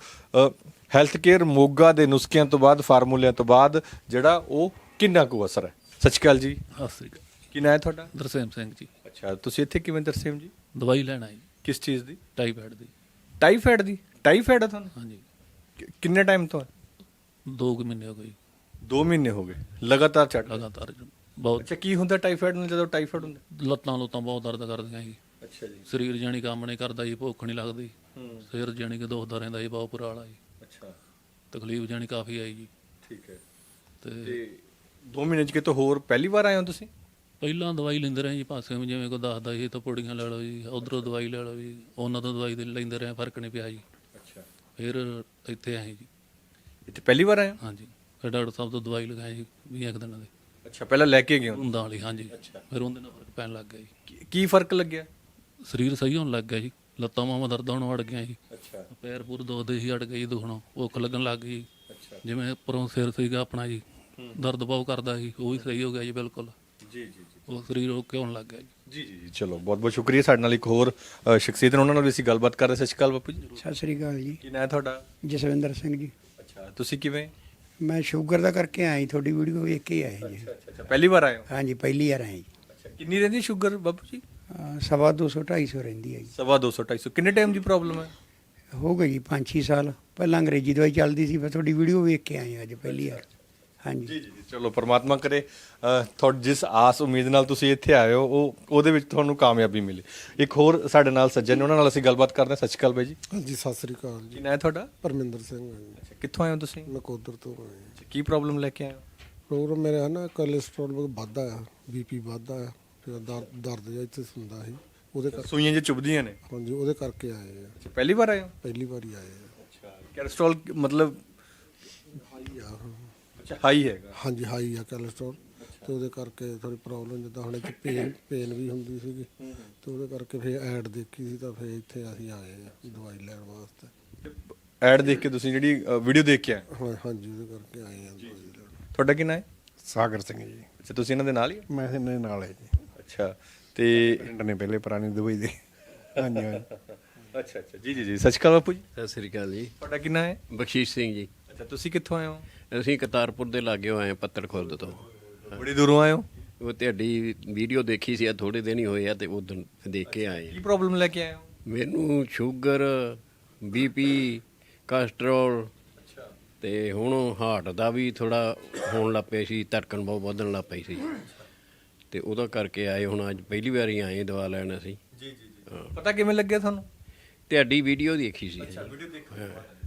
Speaker 1: ਹੈਲਥ ਕੇਅਰ ਮੋਗਾ ਦੇ ਨੁਸਖਿਆਂ ਤੋਂ ਬਾਅਦ ਫਾਰਮੂਲਿਆਂ ਤੋਂ ਬਾਅਦ ਜਿਹੜਾ ਉਹ ਕਿੰਨਾ ਕੁ ਅਸਰ ਹੈ? ਸਤਿ ਸ਼੍ਰੀ ਅਕਾਲ ਜੀ।
Speaker 3: ਸਤਿ ਸ੍ਰੀ ਅਕਾਲ।
Speaker 1: ਕੀ ਨਾਂ ਹੈ ਤੁਹਾਡਾ?
Speaker 3: ਦਰਸੇਮ ਸਿੰਘ ਜੀ।
Speaker 1: ਅੱਛਾ ਤੁਸੀਂ ਇੱਥੇ ਕਿਵੇਂ ਦਰਸੇਮ ਜੀ?
Speaker 3: ਦਵਾਈ ਲੈਣ ਆਈ
Speaker 1: ਕਿਸ ਚੀਜ਼ ਦੀ?
Speaker 3: ਟਾਈਫਾਇਡ ਦੀ।
Speaker 1: ਟਾਈਫਾਇਡ ਦੀ? ਟਾਈਫਾਇਡ ਹੈ ਤੁਹਾਨੂੰ?
Speaker 3: ਹਾਂਜੀ।
Speaker 1: ਕਿ- ਕਿੰਨੇ ਟਾਈਮ ਤੋਂ ਹੈ
Speaker 3: 2 ਮਹੀਨੇ ਹੋ ਗਏ
Speaker 1: 2 ਮਹੀਨੇ ਹੋ ਗਏ। ਲਗਾਤਾਰ ਚੱਲ
Speaker 3: ਲਗਾਤਾਰ ਬਹੁਤ
Speaker 1: ਅੱਛਾ ਕੀ ਹੁੰਦਾ ਟਾਈਫਾਇਡ ਨਾਲ ਜਦੋਂ ਟਾਈਫਾਇਡ ਹੁੰਦਾ?
Speaker 3: ਲੱਤਾਂ ਲੁੱਤਾਂ ਬਹੁਤ ਦਰਦ ਕਰਦੀਆਂ ਜੀ।
Speaker 1: ਅੱਛਾ ਜੀ।
Speaker 3: ਸਰੀਰ ਜਾਣੀ ਕੰਮ ਨਹੀਂ ਕਰਦਾ ਜੀ ਭੁੱਖ ਨਹੀਂ ਲੱਗਦੀ। ਸਿਰ ਜਾਣੀ ਕਿ ਦੁਖਦਾ ਰਹਿੰਦਾ ਜੀ ਬਹੁਤ ਬੁਰਾ ਹਾਲ ਆ ਜੀ।
Speaker 1: ਅੱਛਾ।
Speaker 3: ਤਕਲੀਫ ਜਾਣੀ ਕਾਫੀ ਆਈ ਜੀ।
Speaker 1: ਠੀਕ ਹੈ।
Speaker 3: ਤੇ
Speaker 1: ਤੇ 2 ਮਹੀਨੇ ਚ ਕਿਤੋਂ ਹੋਰ ਪਹਿਲੀ ਵਾਰ ਆਏ ਹੋ ਤੁਸੀਂ?
Speaker 3: ਪਹਿਲਾਂ ਦਵਾਈ ਲੈਂਦੇ ਰਹੇ ਜੀ ਪਾਸੇ ਨੂੰ ਜਿਵੇਂ ਕੋਈ ਦੱਸਦਾ ਸੀ ਤਾਂ ਪੁੜੀਆਂ ਲੈ ਲਓ ਜੀ ਉਧਰੋਂ ਦਵਾਈ ਲੈ ਲਓ ਜੀ ਉਹਨਾਂ ਤੋਂ ਦਵਾਈ ਦੇ ਲੈਂਦੇ ਰਹੇ ਫ਼ਰਕ ਨਹੀਂ ਪਿਆ ਜੀ।
Speaker 1: ਅੱਛਾ।
Speaker 3: ਫਿਰ ਇੱਥੇ ਆਏ ਜੀ।
Speaker 1: ਇੱਥੇ ਪਹਿਲੀ ਵਾਰ ਆਏ ਹੋ?
Speaker 3: ਹਾਂਜੀ। ਫਿਰ ਡਾਕਟਰ ਸਾਹਿਬ ਤੋਂ ਦਵਾਈ ਲਗਾਈ ਜੀ 20 ਦਿਨਾਂ ਦੇ।
Speaker 1: ਅੱਛਾ ਪਹਿਲਾਂ ਲੈ ਕੇ ਗਏ ਹੋ?
Speaker 3: ਹੁੰਦਾਂ ਵਾਲੀ ਹਾਂਜੀ। ਫਿਰ ਉਹਦੇ ਨਾਲ ਫ਼ਰਕ ਪੈਣ ਲੱਗ ਗਿਆ ਜੀ।
Speaker 1: ਕੀ- ਕੀ ਫ਼ਰਕ ਲੱਗਿਆ?
Speaker 3: ਸਰੀਰ ਸਹੀ ਹੋਣ ਲੱਗ ਗਿਆ ਜੀ। ਲੱਤਾਂ ਮਾਵਾਂ ਦਰਦ ਹੋਣ ਵੜ ਗਿਆ ਜੀ।
Speaker 1: ਅੱਛਾ।
Speaker 3: ਪੈਰ ਪੂਰ ਦੁਖਦੇ ਸੀ ਅੜ ਗਈ ਦੁਖਣੋਂ ਭੁੱਖ ਲੱਗਣ ਲੱਗ ਗਈ।
Speaker 1: ਅੱਛਾ।
Speaker 3: ਜਿਵੇਂ ਉੱਪਰੋਂ ਸਿਰ ਸੀਗਾ ਆਪਣਾ ਜੀ ਦਰਦ ਬਹੁਤ ਕਰਦਾ ਸੀ ਉਹ ਵੀ ਸਹੀ ਹੋ ਗਿਆ ਜੀ ਬਿਲਕੁਲ।
Speaker 1: ਜੀ ਜੀ।
Speaker 3: ਉਹ ਸਰੀਰ ਓਕੇ ਹੋਣ ਲੱਗ ਗਿਆ ਜੀ।
Speaker 1: ਜੀ ਜੀ ਜੀ ਚਲੋ ਬਹੁਤ ਬਹੁਤ ਸ਼ੁਕਰੀਆ ਸਾਡੇ ਨਾਲ ਇੱਕ ਹੋਰ ਅ, ਸ਼ਖਸੀਅਤ ਨੇ ਉਹਨਾਂ ਨਾਲ ਵੀ ਅਸੀਂ ਗੱਲਬਾਤ ਕਰ ਰਹੇ ਸਤਿ ਸ਼੍ਰੀ ਅਕਾਲ ਬਾਪੂ ਜੀ।
Speaker 6: ਸਤਿ ਸ੍ਰੀ ਅਕਾਲ ਜੀ।
Speaker 1: ਕੀ ਨਾਂ ਹੈ ਤੁਹਾਡਾ?
Speaker 6: ਜਸਵਿੰਦਰ ਸਿੰਘ ਜੀ।
Speaker 1: ਅੱਛਾ ਤੁਸੀਂ ਕਿਵੇਂ?
Speaker 6: ਮੈਂ ਸ਼ੂਗਰ ਦਾ ਕਰਕੇ ਆਈ ਤੁਹਾਡੀ ਵੀਡੀਓ ਵੇਖ ਕੇ ਆਏ ਜੀ।
Speaker 1: ਅੱਛਾ ਅੱਛਾ ਪਹਿਲੀ ਵਾਰ ਆਏ ਹੋ?
Speaker 6: ਹਾਂਜੀ ਪਹਿਲੀ ਵਾਰ ਆਏ ਜੀ।
Speaker 1: ਅੱਛਾ ਕਿੰਨੀ ਰਹਿੰਦੀ ਸ਼ੂਗਰ ਬਾਪੂ ਜੀ?
Speaker 6: ਅਹ ਸਵਾ ਦੋ ਸੌ ਢਾਈ ਸੌ ਰਹਿੰਦੀ ਹੈ ਜੀ।
Speaker 1: ਸਵਾ 200 250 ਕਿੰਨੇ ਟਾਈਮ ਦੀ ਪ੍ਰੋਬਲਮ ਹੈ?
Speaker 6: ਹੋ ਗਈ ਜੀ 5-6 ਸਾਲ। ਪਹਿਲਾਂ ਅੰਗਰੇਜ਼ੀ ਦਵਾਈ ਚੱਲਦੀ ਸੀ ਫਿਰ ਤੁਹਾਡੀ ਵੀਡੀਓ ਵੇਖ ਕੇ ਆਏ ਅੱਜ ਪਹਿਲੀ ਵਾਰ। ਹਾਂਜੀ।
Speaker 1: ਜੀ ਜੀ ਚਲੋ ਪਰਮਾਤਮਾ ਕਰੇ ਤੁਹਾਡੀ ਜਿਸ ਆਸ ਉਮੀਦ ਨਾਲ ਤੁਸੀਂ ਇੱਥੇ ਆਏ ਹੋ ਉਹ ਉਹਦੇ ਵਿੱਚ ਤੁਹਾਨੂੰ ਕਾਮਯਾਬੀ ਮਿਲੇ। ਇੱਕ ਹੋਰ ਸਾਡੇ ਨਾਲ ਸੱਜਣ ਨੇ ਉਹਨਾਂ ਨਾਲ ਅਸੀਂ ਗੱਲਬਾਤ ਕਰਦੇ ਹਾਂ। ਸਤਿ ਸ਼੍ਰੀ ਅਕਾਲ ਬਾਈ ਜੀ।
Speaker 5: ਹਾਂਜੀ ਸਤਿ ਸ੍ਰੀ ਅਕਾਲ
Speaker 1: ਕੀ
Speaker 5: ਜੀ
Speaker 1: ਨਾਂ ਹੈ ਤੁਹਾਡਾ?
Speaker 5: ਪਰਮਿੰਦਰ ਸਿੰਘ ਹਾਂ ਜੀ।
Speaker 1: ਅੱਛਾ ਕਿੱਥੋਂ ਆਏ ਹੋ ਤੁਸੀਂ?
Speaker 5: ਨਕੋਦਰ ਤੋਂ ਆਏ
Speaker 1: ਅੱਛਾ, ਕੀ ਪ੍ਰੋਬਲਮ ਲੈ ਕੇ ਆਏ ਹੋ?
Speaker 5: ਪ੍ਰੋਗਰਾਮ ਮੇਰੇ ਹਨ ਕੋਲੇਸਟ੍ਰੋਲ ਵੱਧਦਾ ਆ ਬੀਪੀ ਵੱਧਦਾ ਆ ਤੇ ਦਰਦ ਦਰਦ ਜਿਹਾ ਇੱਥੇ ਹੁੰਦਾ ਸੀ। ਉਹਦੇ ਕਰਕੇ
Speaker 1: ਸੂਈਆਂ ਜੇ ਚੁਭਦੀਆਂ ਨੇ?
Speaker 5: ਹਾਂਜੀ ਉਹਦੇ ਕਰਕੇ ਆਏ ਆ।
Speaker 1: ਅੱਛਾ ਪਹਿਲੀ ਵਾਰ ਆਏ ਹੋ?
Speaker 5: ਪਹਿਲੀ ਵਾਰੀ ਆਏ ਆ।
Speaker 1: ਅੱਛਾ ਕੋਲੇਸਟ੍ਰੋਲ ਮਤਲਬ
Speaker 5: ਹਾਈ ਆ
Speaker 1: ਅੱਛਾ ਹਾਈ ਹੈਗਾ।
Speaker 5: ਹਾਂਜੀ ਹਾਈ ਆ ਕੋਲੇਸਟ੍ਰੋਲ ਤੇ ਉਹਦੇ ਕਰਕੇ ਥੋੜੀ ਪ੍ਰੋਬਲਮ ਜਿੱਦਾਂ ਹੁਣ ਇੱਥੇ ਪੇਨ ਪੇਨ ਵੀ ਹੁੰਦੀ ਸੀਗੀ। ਤੇ ਉਹਦੇ ਕਰਕੇ ਫਿਰ ਐਡ ਦੇਖੀ ਸੀ ਤਾਂ ਫਿਰ ਇੱਥੇ ਅਸੀਂ ਆਏ ਆ ਦਵਾਈ ਲੈਣ ਵਾਸਤੇ।
Speaker 1: ਐਡ ਦੇਖ ਕੇ ਤੁਸੀਂ ਜਿਹੜੀ ਵੀਡੀਓ ਦੇਖ ਕੇ ਆਏ?
Speaker 5: ਹਾਂ ਹਾਂਜੀ ਉਹਦੇ ਕਰਕੇ ਆਏ ਆ ਦਵਾਈ ਲੈਣ।
Speaker 1: ਤੁਹਾਡਾ ਕੀ ਨਾਂ ਹੈ?
Speaker 5: ਸਾਗਰ ਸਿੰਘ ਜੀ।
Speaker 1: ਅੱਛਾ ਤੁਸੀਂ ਇਹਨਾਂ ਦੇ ਨਾਲ ਹੀ ਹੋ?
Speaker 5: ਮੈਂ ਇਹਨਾਂ ਦੇ ਨਾਲ ਹੈ ਜੀ।
Speaker 1: ਅੱਛਾ ਤੇ
Speaker 5: ਪਿੰਡ ਨੇ ਪਹਿਲੇ ਪੁਰਾਣੀ ਦੁਬਈ ਦੇ। ਹਾਂਜੀ ਹਾਂਜੀ।
Speaker 1: ਅੱਛਾ ਅੱਛਾ ਜੀ ਜੀ ਜੀ ਸਤਿ ਸ਼੍ਰੀ ਅਕਾਲ ਬਾਪੂ ਜੀ।
Speaker 7: ਸਤਿ ਸ੍ਰੀ ਅਕਾਲ ਜੀ।
Speaker 1: ਤੁਹਾਡਾ ਕੀ ਨਾਂ ਹੈ?
Speaker 7: ਬਖਸ਼ੀਸ਼ ਸਿੰਘ ਜੀ।
Speaker 1: ਅੱਛਾ ਤੁਸੀਂ ਕਿੱਥੋਂ ਆਏ ਹੋ?
Speaker 7: ਅਸੀਂ ਕਰਤਾਰਪੁਰ ਦੇ ਲਾਗੇ ਆਏ ਹਾਂ ਪੱਤੜ ਖੁਰਦ ਤੋਂ।
Speaker 1: ਬੜੀ ਦੂਰੋਂ ਆਏ ਹੋ?
Speaker 7: ਉਹ ਤੁਹਾਡੀ ਵੀਡੀਓ ਦੇਖੀ ਸੀ ਆ ਥੋੜੇ ਦਿਨ ਹੀ ਹੋਏ ਆ ਤੇ ਉਦੋਂ ਦੇਖ ਕੇ ਆਏ
Speaker 1: ਕੀ। ਪ੍ਰੋਬਲਮ ਲੈ ਕੇ ਆਏ ਹੋ?
Speaker 7: ਮੈਨੂੰ ਸ਼ੂਗਰ ਬੀਪੀ ਕੋਲੇਸਟ੍ਰੋਲ ਤੇ ਹੁਣ ਹਾਰਟ ਦਾ ਵੀ ਥੋੜਾ ਹੋਣ ਲੱਗ ਪਿਆ ਸੀ ਧੜਕਣ ਬਹੁਤ ਵਧਣ ਲੱਗ ਪਈ ਸੀ। ਤੇ ਉਹਦਾ ਕਰਕੇ ਆਏ ਹੁਣ ਅੱਜ ਪਹਿਲੀ ਵਾਰੀ ਆਏ ਦਵਾ ਲੈਣ ਅਸੀਂ।
Speaker 1: ਪਤਾ ਕਿਵੇਂ ਲੱਗਿਆ ਤੁਹਾਨੂੰ?
Speaker 7: ਤੁਹਾਡੀ ਵੀਡੀਓ ਦੇਖੀ ਸੀ। ਅਸੀਂ।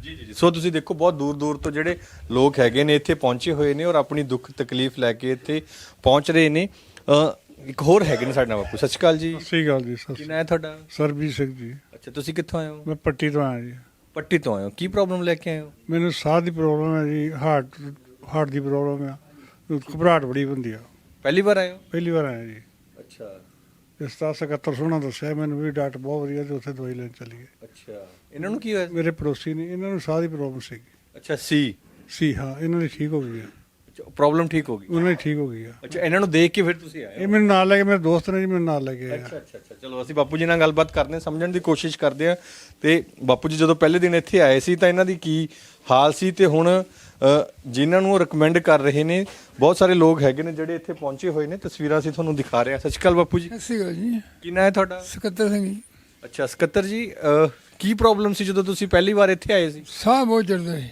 Speaker 1: ਜੀ ਜੀ ਸੋ ਤੁਸੀਂ ਦੇਖੋ ਬਹੁਤ ਦੂਰ ਦੂਰ ਤੋਂ ਜਿਹੜੇ ਲੋਕ ਹੈਗੇ ਨੇ ਇੱਥੇ ਪਹੁੰਚੇ ਹੋਏ ਨੇ ਔਰ ਆਪਣੀ ਦੁੱਖ ਤਕਲੀਫ ਲੈ ਕੇ ਇੱਥੇ ਪਹੁੰਚ ਰਹੇ ਨੇ। ਅ, ਇੱਕ ਹੋਰ ਹੈਗੇ ਨੇ ਸਾਡੇ ਨਾਲ ਬਾਪੂ। ਸਤਿ ਸ਼੍ਰੀ ਅਕਾਲ ਜੀ।
Speaker 8: ਸਹੀ ਗੱਲ ਜੀ ਸਰ
Speaker 1: ਕੀ ਨਾਂ ਹੈ ਤੁਹਾਡਾ?
Speaker 8: ਸਰਬਜੀਤ ਸਿੰਘ ਜੀ।
Speaker 1: ਅੱਛਾ ਤੁਸੀਂ ਕਿੱਥੋਂ ਆਏ ਹੋ?
Speaker 8: ਮੈਂ ਪੱਟੀ ਤੋਂ ਆਇਆ ਜੀ।
Speaker 1: ਪੱਟੀ ਤੋਂ ਆਏ ਹੋ। ਕੀ ਪ੍ਰੋਬਲਮ ਲੈ ਕੇ ਆਏ ਹੋ?
Speaker 8: ਮੈਨੂੰ ਸਾਹ ਦੀ ਪ੍ਰੋਬਲਮ ਹੈ ਜੀ ਹਾਰਟ ਹਾਰਟ ਦੀ ਪ੍ਰੋਬਲਮ ਆ। ਘਬਰਾਹਟ ਬੜੀ ਹੁੰਦੀ ਆ।
Speaker 1: ਪਹਿਲੀ ਵਾਰ ਆਏ ਹੋ?
Speaker 8: ਪਹਿਲੀ ਵਾਰ ਆਇਆ ਜੀ।
Speaker 1: ਅੱਛਾ।
Speaker 8: ਇਸ ਦਾ 77 ਸੋਹਣਾ ਦੱਸਿਆ ਮੈਨੂੰ ਵੀ ਡਾਕਟਰ ਬਹੁਤ ਵਧੀਆ ਤੇ ਉੱਥੇ ਦਵਾਈ ਲੈਣ ਚਲੀ ਗਏ
Speaker 1: ਅੱਛਾ। ਇਹਨਾਂ ਨੂੰ ਕੀ ਹੋਇਆ?
Speaker 8: ਮੇਰੇ ਪੜੋਸੀ ਨੇ ਇਹਨਾਂ ਨੂੰ ਸਾਹ ਦੀ ਪ੍ਰੋਬਲਮ ਸੀ
Speaker 1: ਅੱਛਾ ਸੀ।
Speaker 8: ਸੀ ਹਾਂ ਇਹਨਾਂ ਦੀ ਠੀਕ ਹੋ ਗਈ ਆ।
Speaker 1: ਪ੍ਰੋਬਲਮ ਠੀਕ ਹੋ ਗਈ।
Speaker 8: ਉਹਨਾਂ ਦੀ ਠੀਕ ਹੋ ਗਈ ਆ।
Speaker 1: ਅੱਛਾ ਇਹਨਾਂ ਨੂੰ ਦੇਖ ਕੇ ਫਿਰ ਤੁਸੀਂ ਆਏ
Speaker 8: ਇਹ ਮੈਨੂੰ ਨਾਲ ਲੈ ਕੇ ਮੇਰੇ ਦੋਸਤ ਨੇ ਜੀ ਮੈਨੂੰ ਨਾਲ ਲੈ ਕੇ ਆਇਆ
Speaker 1: ਅੱਛਾ ਅੱਛਾ ਅੱਛਾ ਚਲੋ ਅਸੀਂ ਬਾਪੂ ਜੀ ਨਾਲ ਗੱਲਬਾਤ ਕਰਦੇ ਹਾਂ ਸਮਝਣ ਦੀ ਕੋਸ਼ਿਸ਼ ਕਰਦੇ ਹਾਂ ਤੇ ਬਾਪੂ ਜੀ ਜਦੋਂ ਪਹਿਲੇ ਦਿਨ ਇੱਥੇ ਆਏ ਸੀ ਤਾਂ ਇਹਨਾਂ ਦੀ ਕੀ ਹਾਲ ਸੀ? ਤੇ ਹੁਣ ਅ, ਜਿਨ੍ਹਾਂ ਨੂੰ ਰეკਮੈਂਡ ਕਰ ਰਹੇ ਨੇ ਬਹੁਤ ਸਾਰੇ ਲੋਕ ਹੈਗੇ ਨੇ ਜਿਹੜੇ ਇੱਥੇ ਪਹੁੰਚੇ ਹੋਏ ਨੇ। ਤਸਵੀਰਾਂ ਅਸੀਂ ਤੁਹਾਨੂੰ ਦਿਖਾ ਰਹੇ ਹਾਂ। ਸਤਿ ਸ਼੍ਰੀ ਅਕਾਲ ਬਾਪੂ ਜੀ।
Speaker 4: ਸਤਿ ਸ਼੍ਰੀ ਅਕਾਲ ਜੀ।
Speaker 1: ਕੀ ਨਾਂ ਹੈ ਤੁਹਾਡਾ?
Speaker 4: ਸਕੱਤਰ ਸਿੰਘ ਜੀ।
Speaker 1: ਅੱਛਾ ਸਕੱਤਰ ਜੀ ਕੀ ਪ੍ਰੋਬਲਮ ਸੀ ਜਦੋਂ ਤੁਸੀਂ ਪਹਿਲੀ ਵਾਰ ਇੱਥੇ ਆਏ ਸੀ?
Speaker 4: ਸਾਹ ਬਹੁਤ ਚੜਦਾ ਹੈ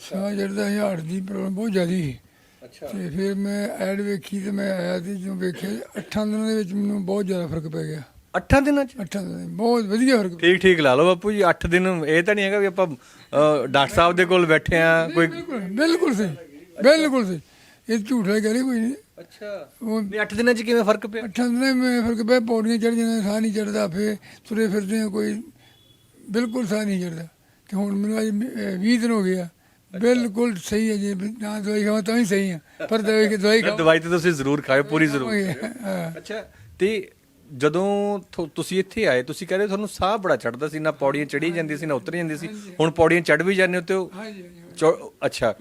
Speaker 4: ਸਾਹ ਚੜਦਾ ਹੈ ਹਾਰਟ ਦੀ ਪ੍ਰੋਬਲਮ ਬਹੁਤ ਜ਼ਿਆਦਾ ਸੀ।
Speaker 1: ਅੱਛਾ।
Speaker 4: ਤੇ ਫਿਰ ਮੈਂ ਐਡ ਵੇਖੀ ਤੇ ਮੈਂ ਆਇਆ ਤੇ ਜਦੋਂ ਵੇਖਿਆ ਅੱਠਾਂ ਦਿਨਾਂ ਦੇ ਵਿੱਚ ਮੈਨੂੰ ਬਹੁਤ ਜ਼ਿਆਦਾ ਫ਼ਰਕ ਪੈ ਗਿਆ।
Speaker 1: 8 ਦਿਨਾਂ ਚ?
Speaker 4: ਅੱਠਾਂ ਦਿਨਾਂ ਦੇ ਬਹੁਤ ਵਧੀਆ ਫ਼ਰਕ ਪਿਆ।
Speaker 1: ਠੀਕ ਠੀਕ ਲਾ ਲਓ ਬਾਪੂ ਜੀ 8 ਦਿਨ ਇਹ ਤਾਂ ਨਹੀਂ ਹੈਗਾ ਵੀ ਆਪਾਂ ਡਾਕਟਰ ਸਾਹਿਬ ਦੇ ਕੋਲ ਬੈਠੇ ਆ ਕੋਈ
Speaker 4: ਬਿਲਕੁਲ ਬਿਲਕੁਲ ਸਹੀ ਬਿਲਕੁਲ ਸਹੀ। ਇਹ ਝੂਠ ਹੈ ਕਰੇ ਕੋਈ ਨਹੀਂ।
Speaker 1: ਅੱਛਾ।
Speaker 4: ਉਹ
Speaker 1: ਨਹੀਂ 8 ਦਿਨਾਂ ਚ ਕਿਵੇਂ ਫ਼ਰਕ ਪਿਆ?
Speaker 4: ਅੱਠਾਂ ਦਿਨਾਂ ਮੈਂ ਫ਼ਰਕ ਪਿਆ? ਪੌੜੀਆਂ ਚੜ ਜਾਂਦੇ ਸਾਹ ਨਹੀਂ ਚੜਦਾ ਫੇ ਤੁਰੇ ਫਿਰਦੇ ਕੋਈ ਬਿਲਕੁਲ ਸਾਹ ਨਹੀਂ ਚੜਦਾ ਤੇ ਹੁਣ ਮੈਨੂੰ ਅੱਜ 20 ਦਿਨ ਹੋ ਗਿਆ ਬਿਲਕੁਲ ਸਹੀ ਹੈ ਜੀ। ਨਾ ਦਵਾਈ ਖਾਵਾਂ ਤਾਂ ਵੀ ਸਹੀ ਆ ਪਰ ਦਵਾਈ ਦਵਾਈ ਖਾਵਾਂ।
Speaker 1: ਦਵਾਈ ਤੇ ਤੁਸੀਂ ਜ਼ਰੂਰ ਖਾਓ ਪੂਰੀ ਜ਼ਰੂਰ
Speaker 4: ਹਾਂ।
Speaker 1: ਅੱਛਾ ਤੇ ਜਦੋਂ ਥੋ- ਤੁਸੀਂ ਇੱਥੇ ਆਏ ਤੁਸੀਂ ਕਹਿੰਦੇ ਤੁਹਾਨੂੰ ਸਾਹ ਬੜਾ ਚੜਦਾ ਸੀ ਨਾ ਪੌੜੀਆਂ ਚੜੀ ਜਾਂਦੀ ਸੀ ਨਾ ਉਤਰ ਜਾਂਦੀ ਸੀ। ਹੁਣ ਪੌੜੀਆਂ ਚੜ ਵੀ ਜਾਂਦੇ ਹੋ ਤੇ ਉਹ
Speaker 4: ਹਾਂਜੀ, ਹਾਂਜੀ।
Speaker 1: ਚੌ- ਅੱਛਾ।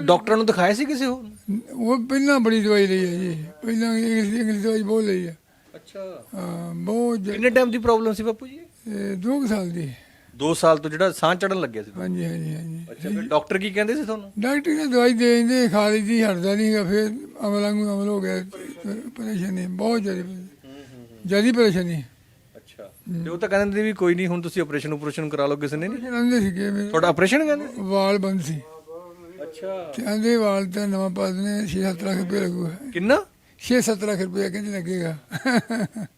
Speaker 1: ਡਾਕਟਰਾਂ ਨੂੰ ਦਿਖਾਇਆ ਸੀ ਕਿਸੇ ਹੋਰ?
Speaker 4: ਉਹ ਪਹਿਲਾਂ ਬੜੀ ਦਵਾਈ ਲਈ ਹੈ ਜੀ। ਪਹਿਲਾਂ ਇੰਗਲਿਸ਼ ਇੰਗਲਿਸ਼ ਦਵਾਈ ਬਹੁਤ ਲਈ ਹੈ।
Speaker 1: ਅੱਛਾ।
Speaker 4: ਹਾਂ, ਬਹੁਤ ਜ-
Speaker 1: ਕਿੰਨੇ ਟਾਈਮ ਦੀ ਪ੍ਰੋਬਲਮ ਸੀ ਬਾਪੂ ਜੀ?
Speaker 4: ਇਹ ਦੋ ਕੁ ਸਾਲ ਦੀ।
Speaker 1: 2 ਸਾਲ ਤੋਂ ਜਿਹੜਾ ਸਾਹ ਚੜਨ ਲੱਗਿਆ ਸੀ।
Speaker 4: ਹਾਂਜੀ ਹਾਂਜੀ ਹਾਂਜੀ।
Speaker 1: ਅੱਛਾ ਫਿਰ ਡਾਕਟਰ ਕੀ ਕਹਿੰਦੇ ਸੀ ਤੁਹਾਨੂੰ?
Speaker 4: ਡਾਕਟਰ ਨੇ ਦਵਾਈ ਦੇ ਦਿੰਦੇ ਖਾ ਲਈ ਦੀ ਹਟਦਾ ਨਹੀਂਗਾ ਫਿਰ ਅਮਲਾਂ ਨੂੰ ਅਮਲ ਹੋ ਗਿਆ। ਪਰੇਸ਼ਾਨੀ ਬਹੁਤ ਜ਼ਿਆਦਾ। ਜ਼ਿਆਦਾ ਪਰੇਸ਼ਾਨੀ।
Speaker 1: ਤੇ ਉਹ ਤਾਂ ਕਹਿੰਦੇ ਵੀ ਕੋਈ ਨਹੀਂ ਹੁਣ ਤੁਸੀਂ ਆਪਰੇਸ਼ਨ ਆਪਰੇਸ਼ਨ ਕਰਾ ਲਓ ਕਿਸੇ ਨੇ ਨਹੀਂ।
Speaker 4: ਕਹਿੰਦੇ ਸੀਗੇ ਮੇਰੇ
Speaker 1: ਤੁਹਾਡਾ ਆਪਰੇਸ਼ਨ ਕਹਿੰਦੇ ਸੀ?
Speaker 4: ਵਾਲ ਬੰਦ ਸੀ।
Speaker 1: ਅੱਛਾ।
Speaker 4: ਕਹਿੰਦੇ ਵਾਲ ਤਾਂ ਨਵਾਂ ਪਾ ਦਨੇ 6-7 ਲੱਖ ਰੁਪਏ ਲੱਗੂਗਾ।
Speaker 1: ਕਿੰਨਾ?
Speaker 4: 6-7 ਲੱਖ ਰੁਪਏ ਕਹਿੰਦੇ ਲੱਗੇਗਾ।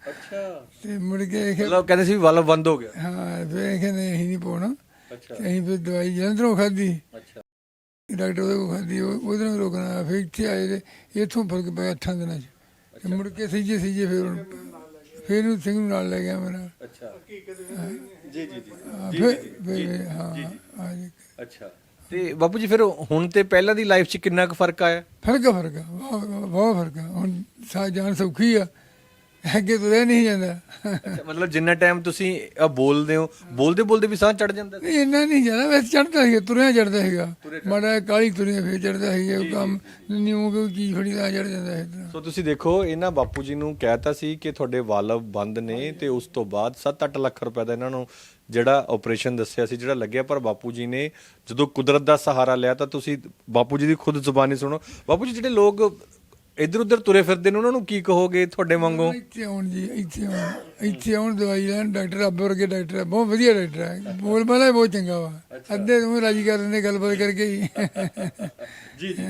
Speaker 1: ਅੱਛਾ।
Speaker 4: ਤੇ ਮੁੜ ਕੇ ਇਹ
Speaker 1: ਮਤਲਬ ਕਹਿੰਦੇ ਸੀ ਵਾਲਾ ਬੰਦ ਹੋ ਗਿਆ।
Speaker 4: ਹਾਂ ਫਿਰ ਕਹਿੰਦੇ ਅਸੀਂ ਨਹੀਂ ਪਾਉਣਾ।
Speaker 1: ਅੱਛਾ।
Speaker 4: ਤੇ ਅਸੀਂ ਫਿਰ ਦਵਾਈ ਜਲੰਧਰੋਂ ਖਾਧੀ।
Speaker 1: ਅੱਛਾ।
Speaker 4: ਡਾਕਟਰ ਉਹਦੇ ਕੋਲ ਉਹ- ਉਹਦੇ ਨਾਲ ਰੋਕਣਾ। ਫਿਰ ਇੱਥੇ ਆਏ ਤੇ ਇੱਥੋਂ ਫ਼ਰਕ ਪਿਆ ਅੱਠਾਂ ਦਿਨਾਂ 'ਚ। ਤੇ ਮੁੜ ਕੇ ਸੀਜੇ ਸੀਜੇ ਫਿਰ ਹੁਣ ਫਿਰ ਉਹ ਸਿੰਘ ਨੂੰ ਨਾਲ ਲੈ ਗਿਆ ਮੇਰਾ।
Speaker 1: ਅੱਛਾ। ਜੀ ਜੀ ਜੀ।
Speaker 4: ਹਾਂ, ਫਿਰ ਫਿਰ ਹਾਂ ਹਾਂ ਜੀ।
Speaker 1: ਅੱਛਾ। ਤੇ ਬਾਪੂ ਜੀ ਫਿਰ ਹੁਣ ਤੇ ਪਹਿਲਾਂ ਦੀ ਲਾਈਫ 'ਚ ਕਿੰਨਾ ਕੁ ਫ਼ਰਕ ਆਇਆ?
Speaker 4: ਫ਼ਰਕ ਆ ਫ਼ਰਕ ਆ ਬਹੁਤ ਬਹੁਤ ਫ਼ਰਕ ਆ। ਹੁਣ ਸਾਹ ਜਾਨ ਸੌਖੀ ਆ। ਅੱਗੇ ਤੁਰਿਆ ਨਹੀਂ ਜਾਂਦਾ।
Speaker 1: ਅੱਛਾ ਮਤਲਬ ਜਿੰਨਾ ਟਾਈਮ ਤੁਸੀਂ ਬੋਲਦੇ ਹੋ ਬੋਲਦੇ ਬੋਲਦੇ ਵੀ ਸਾਹ ਚੜ ਜਾਂਦਾ
Speaker 4: ਨਹੀਂ ਇੰਨਾ ਨਹੀਂ ਜਾਂਦਾ ਵੈਸੇ ਚੜਦਾ ਸੀਗਾ ਤੁਰਿਆ ਚੜਦਾ ਸੀਗਾ। ਮਾੜਾ ਕਾਲੀ ਤੁਰਿਆ ਫਿਰ ਚੜਦਾ ਸੀਗਾ ਉਹ ਕੰਮ ਨਿਉ ਕੋਈ ਚੀਜ਼ ਫੜੀ ਤਾਂ ਚੜ ਜਾਂਦਾ ਇਸ
Speaker 1: ਸੋ ਤੁਸੀਂ ਦੇਖੋ ਇਹਨਾਂ ਬਾਪੂ ਜੀ ਨੂੰ ਕਹਿਤਾ ਸੀ ਕਿ ਤੁਹਾਡੇ ਵਾਲ ਬੰਦ ਨੇ ਤੇ ਉਸ ਤੋਂ ਬਾਅਦ 7-8 ਲੱਖ ਰੁਪਏ ਦਾ ਇਹਨਾਂ ਨੂੰ ਜਿਹੜਾ ਆਪਰੇਸ਼ਨ ਦੱਸਿਆ ਸੀ ਜਿਹੜਾ ਲੱਗਿਆ ਪਰ ਬਾਪੂ ਜੀ ਨੇ ਜਦੋਂ ਕੁਦਰਤ ਦਾ ਸਹਾਰਾ ਲਿਆ ਤਾਂ ਤੁਸੀਂ ਬਾਪੂ ਜੀ ਦੀ ਖੁਦ ਜ਼ੁਬਾਨੀ ਸੁਣੋ। ਬਾਪੂ ਜੀ ਜਿਹੜੇ ਲੋਕ ਇੱਧਰ ਉੱਧਰ ਤੁਰੇ ਫਿਰਦੇ ਨੇ ਉਹਨਾਂ ਨੂੰ ਕੀ ਕਹੋਗੇ ਤੁਹਾਡੇ ਵਾਂਗੂ?
Speaker 4: ਇੱਥੇ ਆਉਣ ਜੀ ਇੱਥੇ ਆਉਣ ਇੱਥੇ ਆਉਣ ਦਵਾਈ ਲੈਣ ਡਾਕਟਰ ਅੱਬੇ ਵਰਗੇ ਡਾਕਟਰ ਬਹੁਤ ਵਧੀਆ ਡਾਕਟਰ ਹੈ ਬੋਲ ਬਾਲਾ ਬਹੁਤ ਚੰਗਾ ਵਾ। ਅੱਧੇ ਨੂੰ ਰਾਜੀ ਕਰ ਦਿੰਦੇ ਗੱਲਬਾਤ ਕਰਕੇ ਹੀ।
Speaker 1: ਜੀ ਜੀ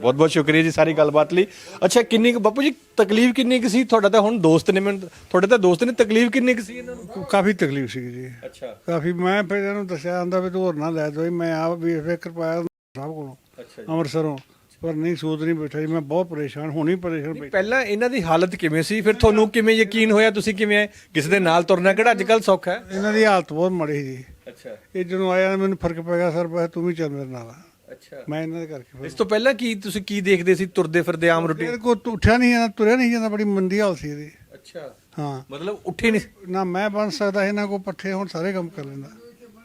Speaker 1: ਬਹੁਤ ਬਹੁਤ ਸ਼ੁਕਰੀਆ ਜੀ ਸਾਰੀ ਗੱਲਬਾਤ ਲਈ। ਅੱਛਾ ਕਿੰਨੀ ਕੁ ਬਾਪੂ ਜੀ ਤਕਲੀਫ ਕਿੰਨੀ ਕੁ ਸੀ? ਤੁਹਾਡਾ ਤਾਂ ਹੁਣ ਦੋਸਤ ਨੇ ਮੈਨੂੰ ਤੁਹਾਡੇ ਤਾਂ ਦੋਸਤ ਨੇ ਤਕਲੀਫ ਕਿੰਨੀ ਕੁ ਸੀ ਇਹਨਾਂ ਨੂੰ?
Speaker 8: ਕਾਫੀ ਤਕਲੀਫ ਸੀ ਜੀ।
Speaker 1: ਅੱਛਾ।
Speaker 8: ਕਾਫੀ ਮੈਂ ਫਿਰ ਇਹਨੂੰ ਦੱਸਿਆ ਆਂਦਾ ਵੀ ਤੂੰ ਹੋਰ ਨਾ ਲੈ ਦਵਾਈ ਮੈਂ ਆਪ ਵੀ ਫਿਕਰ ਪਾਇਆ ਸਾਹਿਬ ਕੋਲੋਂ
Speaker 1: ਅੱਛਾ
Speaker 8: ਅੰਮ੍ਰਿਤਸਰੋਂ। ਪਰ ਨਹੀਂ ਸੂਤ ਨਹੀਂ ਬੈਠਾ ਜੀ ਮੈਂ ਬਹੁਤ ਪਰੇਸ਼ਾਨ ਹੁਣੀ ਪਰੇਸ਼ਾਨ ਬੈਠਾ।
Speaker 1: ਪਹਿਲਾਂ ਇਹਨਾਂ ਦੀ ਹਾਲਤ ਕਿਵੇਂ ਸੀ? ਫਿਰ ਤੁਹਾਨੂੰ ਕਿਵੇਂ ਯਕੀਨ ਹੋਇਆ? ਤੁਸੀਂ ਕਿਵੇਂ ਆਏ? ਕਿਸੇ ਦੇ ਨਾਲ ਤੁਰਨਾ ਕਿਹੜਾ ਅੱਜ ਕੱਲ ਸੌਖਾ ਹੈ?
Speaker 8: ਇਹਨਾਂ ਦੀ ਹਾਲਤ ਬਹੁਤ ਮਾੜੀ ਸੀ ਜੀ।
Speaker 1: ਅੱਛਾ।
Speaker 8: ਇਹ ਜਦੋਂ ਆਇਆ ਮੈਨੂੰ ਫ਼ਰਕ ਪੈ ਗਿਆ ਸਰ ਬਸ ਤੂੰ ਵੀ ਚੱਲ ਮੇਰੇ ਨਾਲ
Speaker 1: ਅੱਛਾ।
Speaker 8: ਮੈਂ ਇਹਨਾਂ ਦੇ ਕਰਕੇ ਫਿਰ
Speaker 1: ਇਸ ਤੋਂ ਪਹਿਲਾਂ ਕੀ ਤੁਸੀਂ ਕੀ ਦੇਖਦੇ ਸੀ? ਤੁਰਦੇ ਫਿਰਦੇ ਆਮ ਰੁਟੀਨ?
Speaker 8: ਮੇਰੇ ਕੋਲ ਤਾਂ ਉੱਠਿਆ ਨਹੀਂ ਜਾਂਦਾ ਤੁਰਿਆ ਨਹੀਂ ਜਾਂਦਾ ਬੜੀ ਮੰਦੀ ਹਾਲਤ ਸੀ ਇਹਦੀ।
Speaker 1: ਅੱਛਾ।
Speaker 8: ਹਾਂ।
Speaker 1: ਮਤਲਬ ਉੱਠੇ ਨਹੀਂ?
Speaker 8: ਨਾ ਮੈਂ ਬਣ ਸਕਦਾ ਇਹਨਾਂ ਕੋ ਪੱਠੇ ਹੁਣ ਸਾਰੇ ਕੰਮ ਕਰ ਲੈਂਦਾ।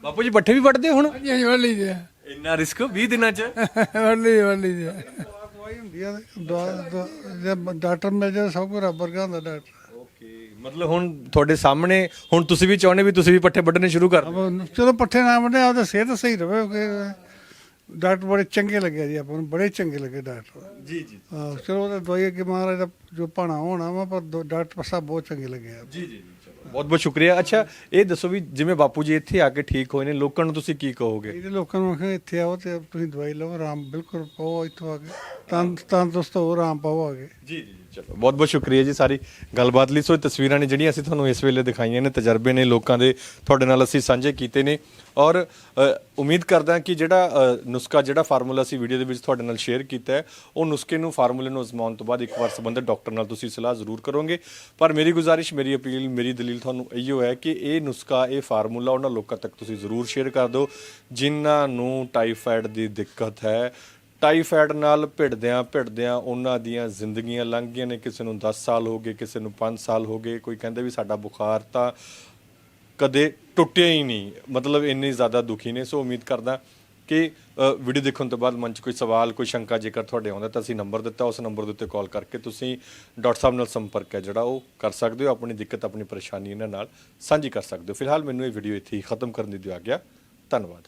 Speaker 1: ਬਾਪੂ ਜੀ ਪੱਠੇ ਵੀ ਵੱਢਦੇ ਹੁਣ?
Speaker 4: ਹਾਂਜੀ ਹਾਂਜੀ ਵੜ ਲਈਦੇ ਆ।
Speaker 1: ਇੰਨਾ ਰਿਸਕ 20 ਦਿਨਾਂ 'ਚ?
Speaker 4: ਵੜ ਲਈਦੇ ਆ
Speaker 8: ਦਵਾਈ ਹੁੰਦੀ ਆ ਤੇ ਦਵਾ- ਦਵਾ- ਜੇ। ਡਾਕਟਰ ਮਿਲ ਜਾਏ ਸਭ ਕੁਝ ਰੱਬ ਵਰਗਾ ਹੁੰਦਾ ਡਾਕਟਰ।
Speaker 1: ਓਕੇ ਮਤਲਬ ਹੁਣ ਤੁਹਾਡੇ ਸਾਹਮਣੇ ਹੁਣ ਤੁਸੀਂ ਵੀ ਚਾਹੁੰਦੇ ਵੀ ਤੁਸੀਂ ਵੀ ਪੱਠੇ ਵੱਢਣੇ ਸ਼ੁਰੂ ਕਰ ਦਿਓ।
Speaker 8: ਅਬ ਚਲੋ ਪੱਠੇ ਨਾ ਵੱਢੇ ਆਪਦਾ ਸਿਹਤ ਸਹੀ ਰਵੇ ਕਿ ਡਾਕਟਰ ਬੜੇ ਚੰਗੇ ਲੱਗੇ ਜੀ ਆਪਾਂ ਨੂੰ ਬੜੇ ਚੰਗੇ ਲੱਗੇ ਡਾਕਟਰ।
Speaker 1: ਜੀ ਜੀ।
Speaker 8: ਹਾਂ ਚਲੋ ਉਹਦਾ ਦਵਾਈ ਅੱਗੇ ਮਹਾਰਾਜ ਦਾ ਜੋ ਭਾਣਾ ਹੋਣਾ ਵਾ ਪਰ ਦੋ- ਡਾਕਟਰ ਸਾਹਿਬ ਬਹੁਤ ਚੰਗੇ ਲੱਗੇ ਆ।
Speaker 1: ਜੀ ਜੀ। ਬਹੁਤ ਬਹੁਤ ਸ਼ੁਕਰੀਆ। ਅੱਛਾ ਇਹ ਦੱਸੋ ਵੀ ਜਿਵੇਂ ਬਾਪੂ ਜੀ ਇੱਥੇ ਆ ਕੇ ਠੀਕ ਹੋਏ ਨੇ ਲੋਕਾਂ ਨੂੰ ਤੁਸੀਂ ਕੀ ਕਹੋਗੇ?
Speaker 8: ਇਹਦੇ ਲੋਕਾਂ ਨੂੰ ਆਖਿਆ ਇੱਥੇ ਆਓ ਤੇ ਤੁਸੀਂ ਦਵਾਈ ਲਓ ਆਰਾਮ ਬਿਲਕੁਲ ਪਾਓ ਇੱਥੋਂ ਆ ਕੇ। ਤੰਦ ਤੰਦਰੁਸਤ ਹੋ ਆਰਾਮ ਪਾਓ ਆ ਕੇ।
Speaker 1: ਜੀ ਜੀ। ਚਲੋ, ਬਹੁਤ ਬਹੁਤ ਸ਼ੁਕਰੀਆ ਜੀ ਸਾਰੀ ਗੱਲਬਾਤ ਲਈ। ਸੋ ਇਹ ਤਸਵੀਰਾਂ ਨੇ ਜਿਹੜੀਆਂ ਅਸੀਂ ਤੁਹਾਨੂੰ ਇਸ ਵੇਲੇ ਦਿਖਾਈਆਂ ਨੇ, ਤਜਰਬੇ ਨੇ, ਲੋਕਾਂ ਦੇ ਤੁਹਾਡੇ ਨਾਲ ਅਸੀਂ ਸਾਂਝੇ ਕੀਤੇ ਨੇ। ਔਰ ਉਮੀਦ ਕਰਦਾ ਕਿ ਜਿਹੜਾ ਨੁਸਖਾ, ਜਿਹੜਾ ਫਾਰਮੂਲਾ ਅਸੀਂ ਵੀਡੀਓ ਦੇ ਵਿੱਚ ਤੁਹਾਡੇ ਨਾਲ ਸ਼ੇਅਰ ਕੀਤਾ ਹੈ, ਉਹ ਨੁਸਖੇ ਨੂੰ, ਫਾਰਮੂਲੇ ਨੂੰ ਅਜ਼ਮਾਉਣ ਤੋਂ ਬਾਅਦ ਇੱਕ ਵਾਰ ਸੰਬੰਧਿਤ ਡਾਕਟਰ ਨਾਲ ਤੁਸੀਂ ਸਲਾਹ ਜ਼ਰੂਰ ਕਰੋਗੇ। ਪਰ ਮੇਰੀ ਗੁਜ਼ਾਰਿਸ਼, ਮੇਰੀ ਅਪੀਲ, ਮੇਰੀ ਦਲੀਲ ਤੁਹਾਨੂੰ ਇਹੋ ਹੈ ਕਿ ਇਹ ਨੁਸਖਾ, ਇਹ ਫਾਰਮੂਲਾ ਉਹਨਾਂ ਲੋਕਾਂ ਤੱਕ ਤੁਸੀਂ ਜ਼ਰੂਰ ਸ਼ੇਅਰ ਕਰ ਦਿਓ, ਜਿਨ੍ਹਾਂ ਨੂੰ ਟਾਈਫਾਇਡ ਦੀ ਦਿੱਕਤ ਹੈ। ਟਾਈਫਾਇਡ ਨਾਲ ਭਿੜਦਿਆਂ ਭਿੜਦਿਆਂ ਉਹਨਾਂ ਦੀਆਂ ਜ਼ਿੰਦਗੀਆਂ ਲੰਘ ਗਈਆਂ ਨੇ। ਕਿਸੇ ਨੂੰ 10 ਸਾਲ ਹੋ ਗਏ, ਕਿਸੇ ਨੂੰ 5 ਸਾਲ ਹੋ ਗਏ। ਕੋਈ ਕਹਿੰਦੇ ਵੀ ਸਾਡਾ ਬੁਖਾਰ ਤਾਂ ਕਦੇ ਟੁੱਟਿਆ ਹੀ ਨਹੀਂ। ਮਤਲਬ ਇੰਨੇ ਜ਼ਿਆਦਾ ਦੁਖੀ ਨੇ। ਸੋ ਉਮੀਦ ਕਰਦਾ ਕਿ ਵੀਡੀਓ ਦੇਖਣ ਤੋਂ ਬਾਅਦ ਮਨ 'ਚ ਕੋਈ ਸਵਾਲ, ਕੋਈ ਸ਼ੰਕਾ ਜੇਕਰ ਤੁਹਾਡੇ ਆਉਂਦਾ ਤਾਂ ਅਸੀਂ ਨੰਬਰ ਦਿੱਤਾ। ਉਸ ਨੰਬਰ ਦੇ ਉੱਤੇ ਕਾਲ ਕਰਕੇ ਤੁਸੀਂ ਡਾਕਟਰ ਸਾਹਿਬ ਨਾਲ ਸੰਪਰਕ ਹੈ, ਜਿਹੜਾ ਉਹ ਕਰ ਸਕਦੇ ਹੋ। ਆਪਣੀ ਦਿੱਕਤ, ਆਪਣੀ ਪਰੇਸ਼ਾਨੀ ਇਹਨਾਂ ਨਾਲ ਸਾਂਝੀ ਕਰ ਸਕਦੇ ਹੋ। ਫਿਲਹਾਲ ਮੈਨੂੰ ਇਹ ਵੀਡੀਓ ਇੱਥੇ ਹੀ ਖਤਮ ਕਰਨ ਦੀ ਦਿਓ ਆਗਿਆ। ਧੰਨਵਾਦ।